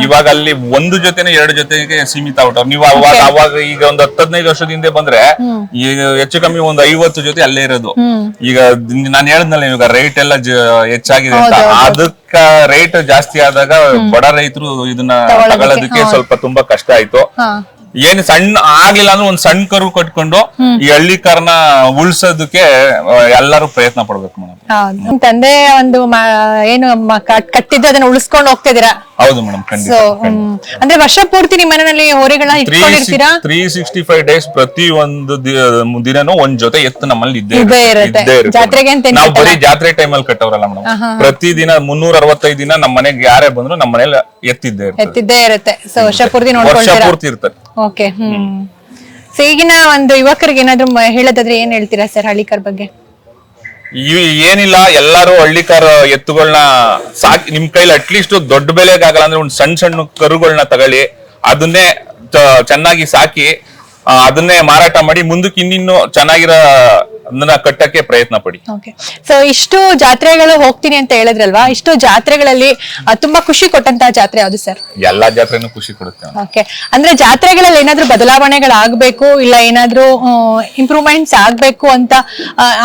ಇವಾಗ ಅಲ್ಲಿ ಒಂದು ಜೊತೆನೆ ಎರಡು ಜೊತೆಗೆ ಸೀಮಿತ ಆಗ್ಬಿಟ್ಟವ್ರು. ನೀವು ಅವಾಗ ಅವಾಗ ಈಗ ಒಂದ್ ಹತ್ತದ್ನೈದು ವರ್ಷದ ಹಿಂದೆ ಬಂದ್ರೆ ಈಗ ಹೆಚ್ಚು ಕಮ್ಮಿ ಒಂದ್ ಐವತ್ತು ಜೊತೆ ಅಲ್ಲೇ ಇರೋದು. ಈಗ ನಾನು ಹೇಳಿದ್ನಲ್ಲ ಇವಾಗ ರೇಟ್ ಎಲ್ಲ ಜ- ಹೆಚ್ಚಾಗಿದೆ ಅಂತ. ಅದಕ್ಕ ರೇಟ್ ಜಾಸ್ತಿ ಆದಾಗ ಬಡ ರೈತರು ಇದನ್ನ ತಗೊಳ್ಳೋದಕ್ಕೆ, ಸ್ವಲ್ಪ ತುಂಬಾ ಕಷ್ಟ ಆಯ್ತು. ಏನ್ ಸಣ್ಣ ಆಗ್ಲಿಲ್ಲ ಅಂದ್ರೆ ಒಂದ್ ಸಣ್ಣ ಕರು ಕಟ್ಕೊಂಡು ಈ ಹಳ್ಳಿ ಕಾರ್ನ ಉಳ್ಸೋದಕ್ಕೆ ಎಲ್ಲರೂ ಪ್ರಯತ್ನ ಪಡ್ಬೇಕು ಮೇಡಮ್ ಹೌದು. ನಿಮ್ ತಂದೆ ಒಂದು ಮ- ಏನು ಮ- ಕಟ್- ಕಟ್ಟಿದ್ದು ಅದನ್ನ ಉಳಿಸ್ಕೊಂಡು ಹೋಗ್ತಿದ್ದೀರಾ? ಹೌದು ಮೇಡಮ್ ಖಂಡಿತ ಅಂದ್ರೆ ವರ್ಷ ಪೂರ್ತಿ ನಿಮ್ಮ ಮನೆಯಲ್ಲಿ ಹೋರಿಗಳನ್ನ ತ್ರೀ ಇಟ್ಕೊಂಡಿರ್ತೀರಾ? ತ್ರೀ ಸಿಕ್ಸ್ಟಿ ಫೈವ್ ಡೇಸ್ ಪ್ರತಿ ಒಂದು ದಿ- ದಿನನೂ ಒಂದ್ ಜೊತೆ ಎತ್ತು ನಮ್ಮಲ್ಲಿ ಇದ್ದೇ ಇದ್ದೇ ಇರುತ್ತೆ. ಇರುತ್ತೆ. ಇದ್ದೇ ಇರುತ್ತೆ ಜಾತ್ರೆಗೆ ಅಂತ ಏನ್ ನಾವು ಬರೀ? ಜಾತ್ರೆ ಟೈಮಲ್ಲಿ ಕಟ್ಟವ್ರಲ್ಲ ಮೇಡಮ್ ಪ್ರತಿ ದಿನ ಮುನ್ನೂರ ಅರವತ್ತೈದು ದಿನ ನಮ್ಮ ಮನೆಗೆ ಯಾರೇ ಬಂದ್ರು ನಮ್ಮ ಮನೇಲಿ ಎತ್ತಿದ್ದೇ ಇರುತ್ತೆ. ಎತ್ತಿದ್ದೇ ಇರುತ್ತೆ. ಸೊ ವರ್ಷ ಪೂರ್ತಿ ವರ್ಷ ನೋಡ್ಕೊಳ್ತೀರಾ ಪೂರ್ತಿ ಇರ್ತದೆ ಓಕೆ ಸೊ ಈಗಿನ ಒಂದು ಯುವಕರಿಗೆ ಏನಾದ್ರು ಹೇಳೋದಾದ್ರೆ ಏನ್ ಹೇಳ್ತೀರಾ ಸರ್ ಹಳ್ಳಿಕರ್ ಬಗ್ಗೆ? ಏನಿಲ್ಲ, ಎಲ್ಲಾರು ಹಳ್ಳಿಕಾರ ಎತ್ತುಗಳನ್ನ ಸಾಕಿ, ನಿಮ್ ಕೈಲಿ ಅಟ್ಲೀಸ್ಟ್ ದೊಡ್ಡ ಬೆಲೆಗಾಗಲ್ಲ ಅಂದ್ರೆ ಒಂದ್ ಸಣ್ಣ ಸಣ್ಣ ಕರುಗಳನ್ನ ತಗೊಳ್ಳಿ. ಅದನ್ನೇ ಚೆನ್ನಾಗಿ ಸಾಕಿ ಅದನ್ನೇ ಮಾರಾಟ ಮಾಡಿ ಮುಂದಕ್ಕೆ ಇನ್ನಿನ್ನು ಚೆನ್ನಾಗಿರೋ ಅದನ್ನ ಕಟ್ಟಕ್ಕೆ ಪ್ರಯತ್ನ ಪಡಿ. ಓಕೆ ಸೊ ಇಷ್ಟು ಜಾತ್ರೆಗಳು ಹೋಗ್ತೀನಿ ಅಂತ ಹೇಳಿದ್ರಲ್ವಾ? ಇಷ್ಟು ಜಾತ್ರೆಗಳಲ್ಲಿ ತುಂಬಾ ಖುಷಿ ಕೊಟ್ಟಂತಹ ಜಾತ್ರೆ ಯಾವ್ದು ಸರ್? ಎಲ್ಲಾ ಜಾತ್ರೆನೂ ಖುಷಿ ಕೊಡುತ್ತೆ ಓಕೆ ಅಂದ್ರೆ ಜಾತ್ರೆಗಳಲ್ಲಿ ಏನಾದ್ರೂ ಬದಲಾವಣೆಗಳಾಗ್ಬೇಕು ಇಲ್ಲ ಏನಾದ್ರೂ ಇಂಪ್ರೂವ್ಮೆಂಟ್ಸ್ ಆಗ್ಬೇಕು ಅಂತ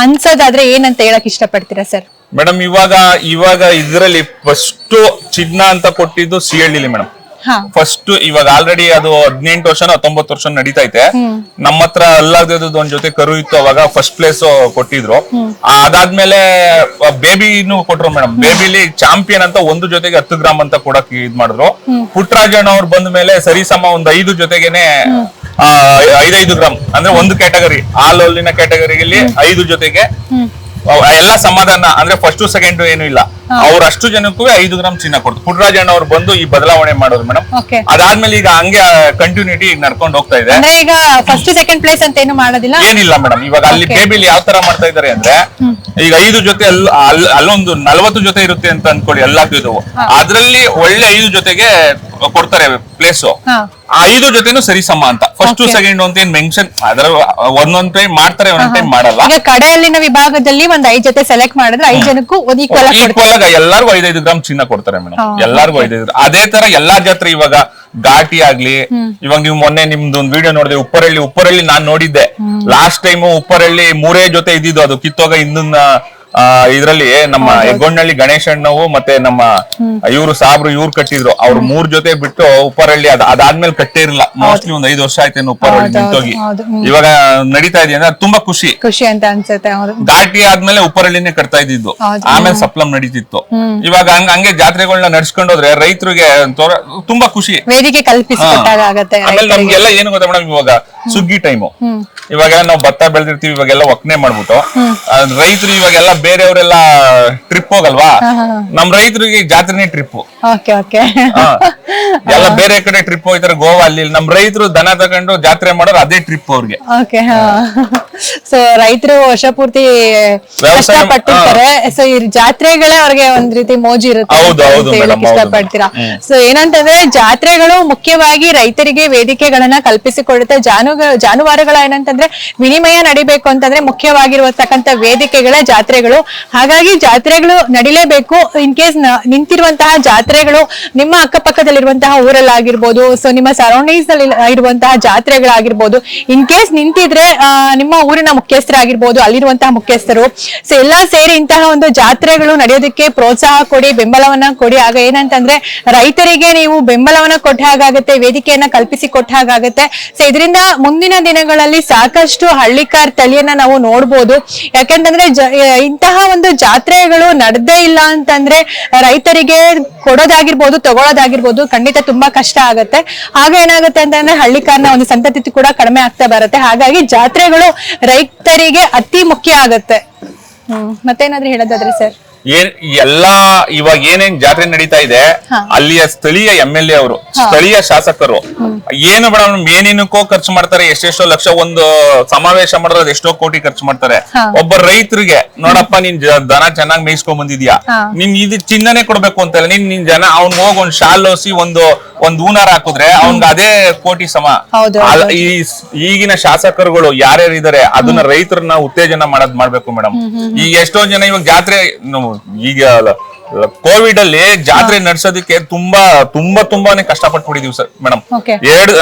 ಅನ್ಸೋದಾದ್ರೆ ಏನಂತ ಹೇಳಕ್ ಇಷ್ಟಪಡ್ತೀರಾ ಸರ್? ಮೇಡಮ್ ಇವಾಗ ಇವಾಗ ಇದ್ರಲ್ಲಿ ಫಸ್ಟ್ ಚಿನ್ನ ಅಂತ ಕೊಟ್ಟಿದ್ದು ಸಿ ಹಳ್ಳಿಲಿ ಮೇಡಮ್. ಫಸ್ಟ್ ಇವಾಗ ಆಲ್ರೆಡಿ ಅದು ಹದಿನೆಂಟು ವರ್ಷ ಹತ್ತೊಂಬತ್ತು ವರ್ಷ ನಡೀತೈತೆ ನಮ್ಮ ಹತ್ರ ಅಲ್ಲಾಗದ ಒಂದ್ ಜೊತೆ ಕರು ಇತ್ತು ಅವಾಗ ಫಸ್ಟ್ ಪ್ಲೇಸ್ ಕೊಟ್ಟಿದ್ರು. ಅದಾದ್ಮೇಲೆ ಬೇಬಿನೂ ಕೊಟ್ರು ಮೇಡಮ್ ಬೇಬಿಲಿ ಚಾಂಪಿಯನ್ ಅಂತ ಒಂದು ಜೊತೆಗೆ ಹತ್ತು ಗ್ರಾಮ್ ಅಂತ ಕೊಡಕ್ ಇದ್ ಮಾಡಿದ್ರು. ಪುಟ್ಟರಾಜಣ್ಣ ಅವ್ರು ಬಂದ ಮೇಲೆ ಸರಿಸಮ ಒಂದ್ ಐದು ಜೊತೆಗೇನೆ ಐದೈದು ಗ್ರಾಮ್ ಅಂದ್ರೆ ಒಂದು ಕ್ಯಾಟಗರಿ ಹಾಲಲ್ಲಿನ ಕ್ಯಾಟಗರಿಯಲ್ಲಿ ಐದು ಜೊತೆಗೆ ಎಲ್ಲ ಸಮಾಧಾನ ಅಂದ್ರೆ ಫಸ್ಟ್ ಸೆಕೆಂಡ್ ಏನು ಇಲ್ಲ. ಅವ್ರ ಅಷ್ಟು ಜನಕ್ಕೂ ಐದು ಗ್ರಾಮ್ ಚಿನ್ನ ಕೊಡ್ತು. ಪುಟ್ಟರಾಜಣ್ಣ ಅವ್ರು ಬಂದು ಈ ಬದಲಾವಣೆ ಮಾಡೋದು ಮೇಡಮ್ ಅದಾದ್ಮೇಲೆ ಈಗ ಹಂಗೆ ಕಂಟಿನ್ಯೂಟಿ ಈಗ ನಡ್ಕೊಂಡು ಹೋಗ್ತಾ ಇದೆ. ಈಗ ಫಸ್ಟ್ ಸೆಕೆಂಡ್ ಪ್ಲೇಸ್ ಅಂತ ಏನು ಮಾಡೋದಿಲ್ಲ? ಏನಿಲ್ಲ ಮೇಡಮ್ ಇವಾಗ ಅಲ್ಲಿ ಟೇಬಲ್ ಯಾವ ತರ ಮಾಡ್ತಾ ಇದಾರೆ ಅಂದ್ರೆ ಈಗ ಐದು ಜೊತೆ ಅಲ್ ಅಲ್- ಅಲ್ಲೊಂದು ನಲ್ವತ್ತು ಜೊತೆ ಇರುತ್ತೆ ಅಂತ ಅನ್ಕೊಳ್ಳಿ ಎಲ್ಲಾ ಇದು ಅದ್ರಲ್ಲಿ ಒಳ್ಳೆ ಐದು ಜೊತೆಗೆ ಕೊಡ್ತಾರೆ ಪ್ಲೇಸ್ ಐದು ಜೊತೆನೂ ಸರಿ ಸಮ ಅಂತ. ಫಸ್ಟ್ ಸೆಕೆಂಡ್ ಅಂತ ಏನ್ ಮೆನ್ಷನ್ ಅದರ ಒಂದೊಂದ್ ಟೈಮ್ ಮಾಡ್ತಾರೆ ಒಂದೊಂದ್ ಟೈಮ್ ಮಾಡಲ್ಲ. ಈಗ ಕಡೆಯಲ್ಲಿನ ವಿಭಾಗದಲ್ಲಿ ಒಂದ್ ಐದ್ ಜೊತೆ ಸೆಲೆಕ್ಟ್ ಮಾಡಿದ್ರೆ ಐದ್ ಜನಕ್ಕೂ ಒಂದ್ ಈಕ್ವಲ್ ಈಕ್ವಲ್ ಆಗಿ ಎಲ್ಲಾರ್ಗು ಐದೈದು ಗ್ರಾಮ್ ಚಿನ್ನ ಕೊಡ್ತಾರೆ ಮೇಡಮ್. ಎಲ್ಲಾರ್ಗು ಐದೈದು ಅದೇ ತರ ಎಲ್ಲಾ ಜಾತ್ರೆ ಇವಾಗ ಘಾಟಿ ಆಗ್ಲಿ ಇವಾಗ ನೀವು ಮೊನ್ನೆ ನಿಮ್ದು ಒಂದ್ ವಿಡಿಯೋ ನೋಡಿದೆ ಉಪ್ಪರಳ್ಳಿ ಉಪ್ಪರಳ್ಳಿ ನಾನ್ ನೋಡಿದ್ದೆ. ಲಾಸ್ಟ್ ಟೈಮ್ ಉಪ್ಪರಳ್ಳಿ ಮೂರೇ ಜೊತೆ ಇದ್ದಿದ್ದು ಅದು. ಕಿತ್ತೋಗ ಹಿಂದಿನ ಆ, ಇದ್ರಲ್ಲಿ ನಮ್ಮ ಹೆಗ್ಗೊಂಡಳ್ಳಿ ಗಣೇಶ್ ಅಣ್ಣವು ಮತ್ತೆ ನಮ್ಮ ಇವರು ಸಾಬ್ರು ಇವ್ರು ಕಟ್ಟಿದ್ರು. ಅವ್ರು ಮೂರ್ ಜೊತೆ ಬಿಟ್ಟು ಉಪ್ಪರಳ್ಳಿ ಅದ್ ಅದಾದ್ಮೇಲೆ ಕಟ್ಟೇ ಇರಲಿಲ್ಲ. ಮೋಸ್ಟ್ಲಿ ಒಂದ್ ಐದು ವರ್ಷ ಆಯ್ತೇನು ಉಪ್ಪರಳ್ಳಿ ನಿಂತೋಗಿ. ಇವಾಗ ನಡೀತಾ ಇದೆ ಅಂದ್ರೆ ತುಂಬಾ ಖುಷಿ. ಖುಷಿ ಅಂತ ಅನ್ಸುತ್ತೆ ಘಾಟಿ ಆದ್ಮೇಲೆ ಉಪ್ಪರಳ್ಳಿನೇ ಕಟ್ತಾ ಇದ್ದಿದ್ದು. ಆಮೇಲೆ ಸಪ್ಲಂ ನಡೀತಿತ್ತು. ಇವಾಗ ಹಂಗ ಹಂಗೆ ಜಾತ್ರೆಗಳನ್ನ ನಡ್ಸ್ಕೊಂಡು ಹೋದ್ರೆ ರೈತರಿಗೆ ತುಂಬಾ ಖುಷಿ. ವೇದಿಕೆ ಕಲ್ಪಿಸಿ ಆಮೇಲೆ ನಮ್ಗೆಲ್ಲ ಏನು ಗೊತ್ತಾ ಮೇಡಮ್ ಇವಾಗ? ಸುಗ್ಗಿ ಟೈಮು ಇವಾಗೆಲ್ಲ ನಾವು ಭತ್ತ ಬೆಳೆದಿರ್ತೀವಿ ಇವಾಗೆಲ್ಲ ಒಕ್ಕನೆ ಮಾಡ್ಬಿಟ್ಟು. ರೈತರು ಇವಾಗೆಲ್ಲ ಬೇರೆಯವರೆಲ್ಲ ಟ್ರಿಪ್ ಹೋಗಲ್ವಾ? ನಮ್ ರೈತರಿಗೆ ಜಾತ್ರೆನೇ ಟ್ರಿಪ್ ಓಕೆ ಓಕೆ. ಎಲ್ಲ ಬೇರೆ ಕಡೆ ಟ್ರಿಪ್ ಹೋಗ್ತಾರೆ ಗೋವಾ ಅಲ್ಲಿ. ನಮ್ ರೈತರು ದನ ತಗೊಂಡು ಜಾತ್ರೆ ಮಾಡೋರು ಅದೇ ಟ್ರಿಪ್ ಅವ್ರಿಗೆ. ಓಕೆ ಸೊ ರೈತರು ವರ್ಷ ಪೂರ್ತಿ ಕಷ್ಟ ಕಷ್ಟಪಟ್ಟಿರ್ತಾರೆ. ಸೊ ಈ ಜಾತ್ರೆಗಳೇ ಅವ್ರಿಗೆ ಒಂದ್ ರೀತಿ ಮೋಜು ಇರುತ್ತೆ ಹೌದು, ಅಂತ ಹೌದು ಹೇಳಕ್ madam, ಹೌದು. ಇಷ್ಟಪಡ್ತೀರಾ? ಸೊ ಏನಂತಂದ್ರೆ ಜಾತ್ರೆಗಳು ಮುಖ್ಯವಾಗಿ ರೈತರಿಗೆ ವೇದಿಕೆಗಳನ್ನ ಕಲ್ಪಿಸಿಕೊಡುತ್ತೆ. ಜಾನು ಜಾನುವಾರುಗಳ ಏನಂತಂದ್ರೆ ವಿನಿಮಯ ನಡಿಬೇಕು ಅಂತಂದ್ರೆ ಮುಖ್ಯವಾಗಿರುವತಕ್ಕಂತ ವೇದಿಕೆಗಳೇ ಜಾತ್ರೆಗಳು. ಹಾಗಾಗಿ ಜಾತ್ರೆಗಳು ನಡಿಲೇಬೇಕು. ಇನ್ ಕೇಸ್ ನಿಂತಿರುವಂತಹ ಜಾತ್ರೆಗಳು ನಿಮ್ಮ ಅಕ್ಕಪಕ್ಕದಲ್ಲಿರುವಂತಹ ಊರಲ್ಲಾಗಿರ್ಬೋದು. ಸೊ ನಿಮ್ಮ ಸರೌಂಡಿಂಗ್ಸ್ ಅಲ್ಲಿ ಇರುವಂತಹ ಜಾತ್ರೆಗಳಾಗಿರ್ಬೋದು. ಇನ್ ಕೇಸ್ ನಿಂತಿದ್ರೆ ನಿಮ್ಮ ಊರಿನ ಮುಖ್ಯಸ್ಥರಾಗಿರ್ಬೋದು, ಅಲ್ಲಿರುವಂತಹ ಮುಖ್ಯಸ್ಥರು. ಸೊ ಎಲ್ಲಾ ಸೇರಿ ಇಂತಹ ಒಂದು ಜಾತ್ರೆಗಳು ನಡೆಯೋದಕ್ಕೆ ಪ್ರೋತ್ಸಾಹ ಕೊಡಿ, ಬೆಂಬಲವನ್ನ ಕೊಡಿ. ಆಗ ಏನಂತಂದ್ರೆ, ರೈತರಿಗೆ ನೀವು ಬೆಂಬಲವನ್ನ ಕೊಟ್ಟ ಹಾಗಾಗತ್ತೆ, ವೇದಿಕೆಯನ್ನ ಕಲ್ಪಿಸಿ ಕೊಟ್ಟ ಹಾಗಾಗತ್ತೆ. ಸೊ ಇದರಿಂದ ಮುಂದಿನ ದಿನಗಳಲ್ಲಿ ಸಾಕಷ್ಟು ಹಳ್ಳಿಕಾರ್ ತಳಿಯನ್ನ ನಾವು ನೋಡ್ಬೋದು. ಯಾಕೆಂತಂದ್ರೆ ಇಂತಹ ಒಂದು ಜಾತ್ರೆಗಳು ನಡೆದೇ ಇಲ್ಲ ಅಂತಂದ್ರೆ, ರೈತರಿಗೆ ಕೊಡೋದಾಗಿರ್ಬೋದು ತಗೊಳೋದಾಗಿರ್ಬೋದು ಖಂಡಿತ ತುಂಬಾ ಕಷ್ಟ ಆಗುತ್ತೆ. ಆಗ ಏನಾಗುತ್ತೆ ಅಂತಂದ್ರೆ ಹಳ್ಳಿಕಾರ್ನ ಒಂದು ಸಂತತಿ ಕೂಡ ಕಡಿಮೆ ಆಗ್ತಾ ಬರುತ್ತೆ. ಹಾಗಾಗಿ ಜಾತ್ರೆಗಳು ರೈತರಿಗೆ ಅತಿ ಮುಖ್ಯ ಆಗುತ್ತೆ. ಹ್ಮ್, ಮತ್ತೇನಾದ್ರೂ ಹೇಳೋದಾದ್ರೆ ಸರ್? ಏನ್ ಎಲ್ಲಾ ಇವಾಗ ಏನೇನ್ ಜಾತ್ರೆ ನಡೀತಾ ಇದೆ ಅಲ್ಲಿಯ ಸ್ಥಳೀಯ ಎಂ ಎಲ್ ಎ ಅವರು ಸ್ಥಳೀಯ ಶಾಸಕರು. ಏನು ಮೇಡಮ್ ಏನೇನಕ್ಕೋ ಖರ್ಚು ಮಾಡ್ತಾರೆ ಎಷ್ಟೆಷ್ಟೋ ಲಕ್ಷ ಒಂದು ಸಮಾವೇಶ ಮಾಡಿದ್ರೆ ಎಷ್ಟೋ ಕೋಟಿ ಖರ್ಚು ಮಾಡ್ತಾರೆ. ಒಬ್ಬ ರೈತರಿಗೆ ನೋಡಪ್ಪ ನಿನ್ ದನ ಚೆನ್ನಾಗಿ ಮೇಯಿಸ್ಕೊಂಡ್ ಬಂದಿದ್ಯಾ? ನಿನ್ ಇದು ಚಿನ್ನನೆ ಕೊಡ್ಬೇಕು ಅಂತಲ್ಲ ನಿನ್ ನಿನ್ ಜನ ಅವ್ನ್ ಹೋಗ್ ಒಂದ್ ಶಾಲ್ ಹೊಸಿ ಒಂದು ಒಂದ್ ಊನಾರ ಹಾಕಿದ್ರೆ ಅವ್ನ್ಗ ಅದೇ ಕೋಟಿ ಸಮ. ಈ ಈಗಿನ ಶಾಸಕರುಗಳು ಯಾರ್ಯಾರು ಇದಾರೆ ಅದನ್ನ ರೈತರನ್ನ ಉತ್ತೇಜನ ಮಾಡೋದ್ ಮಾಡ್ಬೇಕು ಮೇಡಮ್ ಈಗ ಎಷ್ಟೋ ಜನ ಇವಾಗ ಜಾತ್ರೆ ಈಗ ಕೋವಿಡ್ ಅಲ್ಲಿ ಜಾತ್ರೆ ನಡ್ಸೋದಕ್ಕೆ ತುಂಬಾ ತುಂಬಾ ತುಂಬಾನೇ ಕಷ್ಟಪಟ್ಬಿಟ್ಟಿದೀವಿ ಸರ್ ಮೇಡಮ್. ಎರಡು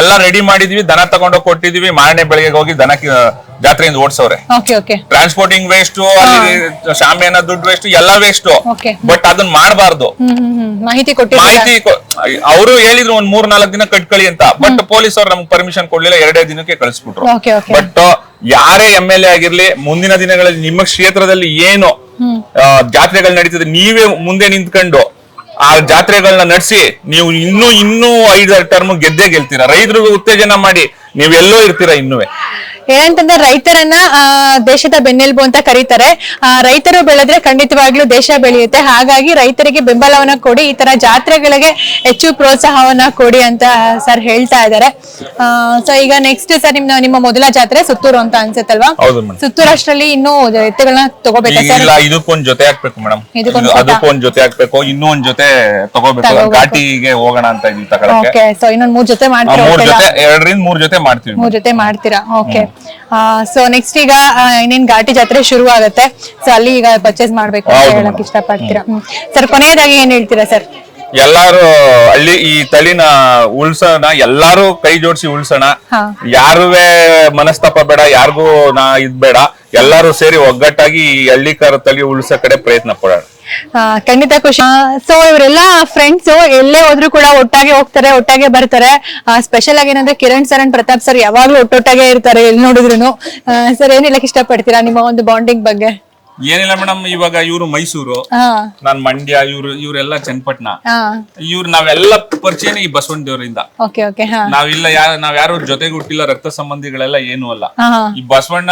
ಎಲ್ಲ ರೆಡಿ ಮಾಡಿದೀವಿ ದನ ತಗೊಂಡೋಗಿ ಕೊಟ್ಟಿದೀವಿ ಮಾರನೇ ಬೆಳಗ್ಗೆ ಹೋಗಿ ದನ ಜಾತ್ರೆಯಿಂದ ಓಡಿಸೋರೆ ಟ್ರಾನ್ಸ್ಪೋರ್ಟಿಂಗ್ ವೇಸ್ಟ್ ಅಲ್ಲಿ ಶಾಮಿಯಾನ ದುಡ್ಡು ವೇಸ್ಟ್ ಎಲ್ಲಾ ವೇಸ್ಟ್ ಬಟ್ ಅದನ್ನ ಮಾಡಬಾರ್ದು. ಮಾಹಿತಿ ಮಾಹಿತಿ ಅವರು ಹೇಳಿದ್ರು ಒಂದ್ ಮೂರ್ ನಾಲ್ಕು ದಿನ ಕಟ್ಕಳಿ ಅಂತ. ಬಟ್ ಪೊಲೀಸ್ ಅವ್ರು ನಮ್ಗೆ ಪರ್ಮಿಷನ್ ಕೊಡ್ಲಿಲ್ಲ ಎರಡೇ ದಿನಕ್ಕೆ ಕಳಿಸ್ಬಿಟ್ರು. ಬಟ್ ಯಾರೇ ಎಂ ಎಲ್ ಎ ಆಗಿರ್ಲಿ ಮುಂದಿನ ದಿನಗಳಲ್ಲಿ ನಿಮ್ಮ ಕ್ಷೇತ್ರದಲ್ಲಿ ಏನು ಜಾತ್ರೆಗಳು ನಡೀತದೆ ನೀವೇ ಮುಂದೆ ನಿಂತ್ಕೊಂಡು ಆ ಜಾತ್ರೆಗಳನ್ನ ನಡೆಸಿ ನೀವು ಇನ್ನೂ ಇನ್ನೂ ಐದಾರು ಟರ್ಮ್ ಗೆದ್ದೇ ಗೆಲ್ತೀರಾ? ರೈತರಿಗೂ ಉತ್ತೇಜನ ಮಾಡಿ ನೀವೆಲ್ಲೋ ಇರ್ತೀರಾ ಇನ್ನುವೆ? ಏನಂತಂದ್ರೆ ರೈತರನ್ನ ದೇಶದ ಬೆನ್ನೆಲುಬು ಅಂತ ಕರೀತಾರೆ. ಆ, ರೈತರು ಬೆಳೆದ್ರೆ ಖಂಡಿತವಾಗ್ಲೂ ದೇಶ ಬೆಳೆಯುತ್ತೆ. ಹಾಗಾಗಿ ರೈತರಿಗೆ ಬೆಂಬಲವನ್ನ ಕೊಡಿ ಈ ತರ ಜಾತ್ರೆಗಳಿಗೆ ಹೆಚ್ಚು ಪ್ರೋತ್ಸಾಹವನ್ನ ಕೊಡಿ ಅಂತ ಸರ್ ಹೇಳ್ತಾ ಇದ್ದಾರೆ. ಸೊ ಈಗ ನೆಕ್ಸ್ಟ್ ಸರ್ ನಿಮ್ ನಿಮ್ಮ ಮೊದಲ ಜಾತ್ರೆ ಸುತ್ತೂರು ಅಂತ ಅನ್ಸುತ್ತಲ್ವಾ? ಸುತ್ತೂರು ಅಷ್ಟರಲ್ಲಿ ಇನ್ನೂ ಎತ್ತುಗಳನ್ನ ತಗೋಬೇಕು ಇದಕ್ಕೊಂದ್ ಜೊತೆ ಹಾಕ್ಬೇಕು ಮೇಡಮ್? ಅದಕ್ಕೊಂದ್ ಜೊತೆ ಹಾಕ್ಬೇಕು ಇನ್ನೂ ಒಂದ್ ಜೊತೆ ತಗೋಬೇಕು. ಘಾಟಿಗೆ ಹೋಗೋಣ ಅಂತ ಇದೀವಿ ತಗೊಳಕ್ಕೆ. ಓಕೆ ಸೊ ಇನ್ನೊಂದ್ ಮೂರ್ ಜೊತೆ ಮಾಡ್ತೀರಾ ಮೂರ್ ಜೊತೆ ಎರಡರಿಂದ ಮೂರ್ ಜೊತೆ ಮಾಡ್ತೀವಿ ಮೂರ್ ಜೊತೆ ಮಾಡ್ತೀರಾ? ಓಕೆ ಸೊ ನೆಕ್ಸ್ಟ್ ಈಗ ಇನ್ನೇನು ಘಾಟಿ ಜಾತ್ರೆ ಶುರು ಆಗುತ್ತೆ ಸೊ ಅಲ್ಲಿ ಈಗ ಪರ್ಚೇಸ್ ಮಾಡ್ಬೇಕು ಅಂತ ಹೌದು ಹೇಳಕ್ madam. ಇಷ್ಟಪಡ್ತೀರಾ? ಸರ್ ಕೊನೆಯದಾಗಿ ಏನ್ ಹೇಳ್ತೀರಾ ಸರ್ ಎಲ್ಲಾರು ಹಳ್ಳಿ ಈ ತಳಿನ ಉಳ್ಸೋಣ ಎಲ್ಲಾರು ಕೈ ಜೋಡಿಸಿ ಉಳ್ಸೋಣ. ಹಾ. ಯಾರುವೆ ಮನಸ್ತಾಪ ಬೇಡ ಯಾರಿಗೂ ನಾ ಇದ್ ಬೇಡ ಎಲ್ಲಾರು ಸೇರಿ ಒಗ್ಗಟ್ಟಾಗಿ ಈ ಹಳ್ಳಿಕಾರ ತಳಿ ಉಳ್ಸೋ ಕಡೆ ಪ್ರಯತ್ನ ಪಡೋಣ. ಖಂಡಿತ ಖುಷಿ. ಸೊ ಇವರೆಲ್ಲ ಫ್ರೆಂಡ್ಸ್ ಎಲ್ಲೇ ಹೋದ್ರು ಕೂಡ ಒಟ್ಟಾಗೆ ಹೋಗ್ತಾರೆ, ಒಟ್ಟಾಗೆ ಬರ್ತಾರೆ. ಸ್ಪೆಷಲ್ ಆಗಿ ಏನಂದ್ರೆ Kiran sir and Pratap sir ಯಾವಾಗ್ಲೂ ಒಟ್ಟೊಟ್ಟಾಗೆ ಇರ್ತಾರೆ ಎಲ್ಲಿ ನೋಡಿದ್ರು ಸರ್ ಏನ್ ಹೇಳಕ್ ಇಷ್ಟಪಡ್ತೀರಾ ನಿಮ್ಮ ಒಂದು ಬಾಂಡಿಂಗ್ ಬಗ್ಗೆ? ಏನಿಲ್ಲ ಮೇಡಮ್ ಇವಾಗ ಇವ್ರು ಮೈಸೂರು ನಾನ್ ಮಂಡ್ಯ ಇವ್ರು ಇವ್ರೆಲ್ಲ ಚನ್ನಪಟ್ಟಣ ಇವ್ರು ನಾವೆಲ್ಲ ಪರಿಚಯನೇ ಈ ಬಸವಣ್ಣ ದೇವರಿಂದ ನಾವಿಲ್ಲ ಯಾರ ನಾವ್ ಯಾರು ಜೊತೆಗೆ ಹುಟ್ಟಿಲ್ಲ ರಕ್ತ ಸಂಬಂಧಿಗಳೆಲ್ಲ ಏನು ಅಲ್ಲ. ಈ ಬಸವಣ್ಣ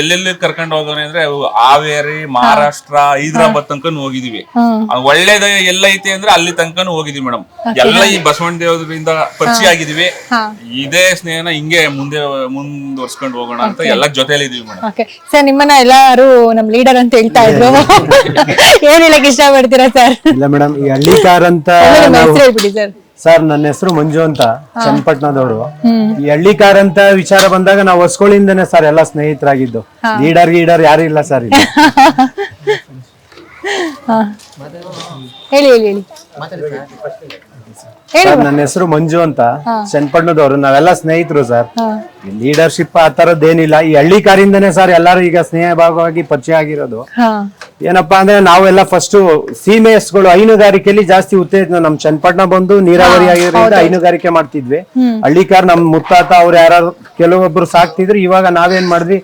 ಎಲ್ಲೆಲ್ಲಿ ಕರ್ಕೊಂಡು ಹೋಗೋಣ ಅಂದ್ರೆ ಹಾವೇರಿ ಮಹಾರಾಷ್ಟ್ರ ಹೈದರಾಬಾದ್ ತನಕನು ಹೋಗಿದೀವಿ. ಒಳ್ಳೇದ ಎಲ್ಲ ಐತಿ ಅಂದ್ರೆ ಅಲ್ಲಿ ತನಕನು ಹೋಗಿದೀವಿ ಮೇಡಮ್. ಎಲ್ಲ ಈ ಬಸವಣ್ಣ ದೇವರಿಂದ ಪರಿಚಯ ಆಗಿದೀವಿ. ಇದೇ ಸ್ನೇಹನ ಹಿಂಗೆ ಮುಂದೆ ಮುಂದುವರ್ಸ್ಕೊಂಡು ಹೋಗೋಣ ಅಂತ ಎಲ್ಲ ಜೊತೆಲಿ ಇದೀವಿ ಮೇಡಮ್ ಸರ್ ನಿಮ್ಮನ್ನ ಎಲ್ಲಾರು ನಮ್ ಲೀಡರ್ ಅಂತ ಹೇಳ್ತಾ ಇದ್ರು. ಏನ್ ಹೇಳಕ್ ಇಷ್ಟ ಪಡ್ತೀರಾ ಸರ್? ಇಲ್ಲ ಮೇಡಮ್ ಈ ಅಂತ ನಾವು ಹೆಸರು ಹೇಳ್ಬಿಡಿ ಸರ್. ಸರ್ ನನ್ನ ಹೆಸರು ಮಂಜು ಅಂತ ಚನ್ನಪಟ್ಟಣದವರು. ಈ ಹಳ್ಳಿಕಾರ್ ಅಂತ ವಿಚಾರ ಬಂದಾಗ ನಾವು ಹೊಸ್ಕೊಳ್ಳಿಂದನೇ ಸರ್ ಎಲ್ಲ ಸ್ನೇಹಿತರಾಗಿದ್ದು. ಲೀಡರ್ ಗೀಡರ್ ಯಾರು ಇಲ್ಲ ಸರ್ ಇಲ್ಲಿ. ಹಾ. ಹೇಳಿ ಹೇಳಿ ಹೇಳಿ. ಹೇಳಿ ಸರ್ ನನ್ನ ಹೆಸರು ಮಂಜು ಅಂತ. ಚನ್ನಪಟ್ಟಣದವರು ನಾವೆಲ್ಲ ಸ್ನೇಹಿತರು ಸರ್ ಲೀಡರ್ಶಿಪ್ ಆ ತರದ್ದೇನಿಲ್ಲ. ಈ ಹಳ್ಳಿ ಕಾರಿಂದನೇ ಸರ್ ಎಲ್ಲರೂ ಈಗ ಸ್ನೇಹ ಭಾಗವಾಗಿ ಪರಿಚಯ ಆಗಿರೋದು. ಏನಪ್ಪಾ ಅಂದ್ರೆ ನಾವೆಲ್ಲ ಫಸ್ಟ್ ಸೀಮೆ ಗಳು ಹೈನುಗಾರಿಕೆಯಲ್ಲಿ ಜಾಸ್ತಿ ಉತ್ತೇಜನ ನಮ್ ಚನ್ನಪಟ್ಟಣ ಬಂದು ನೀರಾವರಿ ಆಗಿರೋದ್ರಿಂದ ಹೈನುಗಾರಿಕೆ ಮಾಡ್ತಿದ್ವಿ. ಹಳ್ಳಿಕಾರ್ ನಮ್ ಮುತ್ತಾತ ಅವ್ರು ಯಾರು ಕೆಲವೊಬ್ರು ಸಾಕ್ತಿದ್ರು ಇವಾಗ ನಾವೇನ್ ಮಾಡಿದ್ವಿ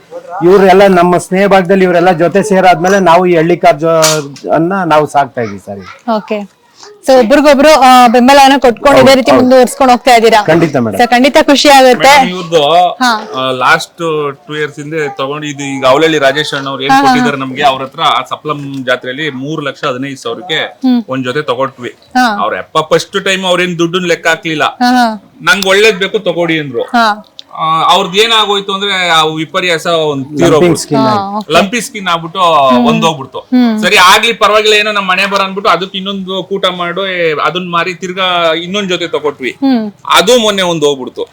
ಇವ್ರೆಲ್ಲ ನಮ್ಮ ಸ್ನೇಹ ಭಾಗದಲ್ಲಿ ಇವರೆಲ್ಲ ಜೊತೆ ಸೇರಾದ್ಮೇಲೆ ನಾವು ಈ ಹಳ್ಳಿಕಾರ್ ಜೋ ಅನ್ನ ನಾವು ಸಾಕ್ತಾ ಇದೀವಿ ಸರ್ ಓಕೆ ಸೊ ಒಬ್ರಿಗೊಬ್ರು ಬೆಂಬಲವನ್ನ ಕೊಟ್ಕೊಂಡು ಇದೇ ರೀತಿ ಮುಂದುವರ್ಸ್ಕೊಂಡು ಹೋಗ್ತಾ ಇದ್ದೀರಾ? ಖಂಡಿತ ಮೇಡಮ್. ಸೊ ಖಂಡಿತ ಖುಷಿ ಆಗುತ್ತೆ. ಇವ್ರದ್ದು. ಲಾಸ್ಟ್ ಟೂ ಇಯರ್ಸ್ ಹಿಂದೆ ತಗೊಂಡು ಇದು ಈಗ ಅವಳಲ್ಲಿ ರಾಜೇಶ್ ಅಣ್ಣ ಅವ್ರು ಏನ್ ಕೊಟ್ಟಿದ್ದಾರೆ ನಮ್ಗೆ ಅವ್ರ ಹತ್ರ ಆ ಸಪ್ಲಂ ಜಾತ್ರೆಯಲ್ಲಿ ಮೂರ್ ಲಕ್ಷ ಹದಿನೈದು ಸಾವಿರಕ್ಕೆ ಒಂದ್ ಜೊತೆ ತಗೊಟ್ವಿ. ಅವ್ರ ಎಪ್ಪ ಫಸ್ಟ್ ಟೈಮ್ ಅವ್ರೇನ್ ದುಡ್ಡನ್ ಲೆಕ್ಕ ಹಾಕ್ಲಿಲ್ಲ. ನಂಗ್ ಒಳ್ಳೇದ್ ಬೇಕು ತಗೊಡಿ ಅಂದ್ರು. ಅವ್ರದ್ದು ಏನಾಗೋಯ್ತು ಅಂದ್ರೆ ಆ ವಿಪರ್ಯಾಸ ಒಂದ್ ತೀರೋಗ್ಬಿಡ್ತು ಲಂಪಿ ಸ್ಕಿನ್ ಆಗ್ಬಿಟ್ಟು ಒಂದೋಗ್ಬಿಡ್ತು. ಸರಿ ಆಗ್ಲಿ ಪರವಾಗಿಲ್ಲ ಏನೋ ನಮ್ಮ ಮನೆ ಬರ ಅನ್ಬಿಟ್ಟು ಅದಕ್ಕೆ ಇನ್ನೊಂದು ಕೂಟ ಮಾಡು ಏ, ಅದನ್ನ ಮಾರಿ ತಿರ್ಗಾ ಇನ್ನೊಂದ್ ಜೊತೆ ತಗೊಟ್ವಿ. ಅದು ಮೊನ್ನೆ ಒಂದ್ ಹೋಗ್ಬಿಡ್ತು.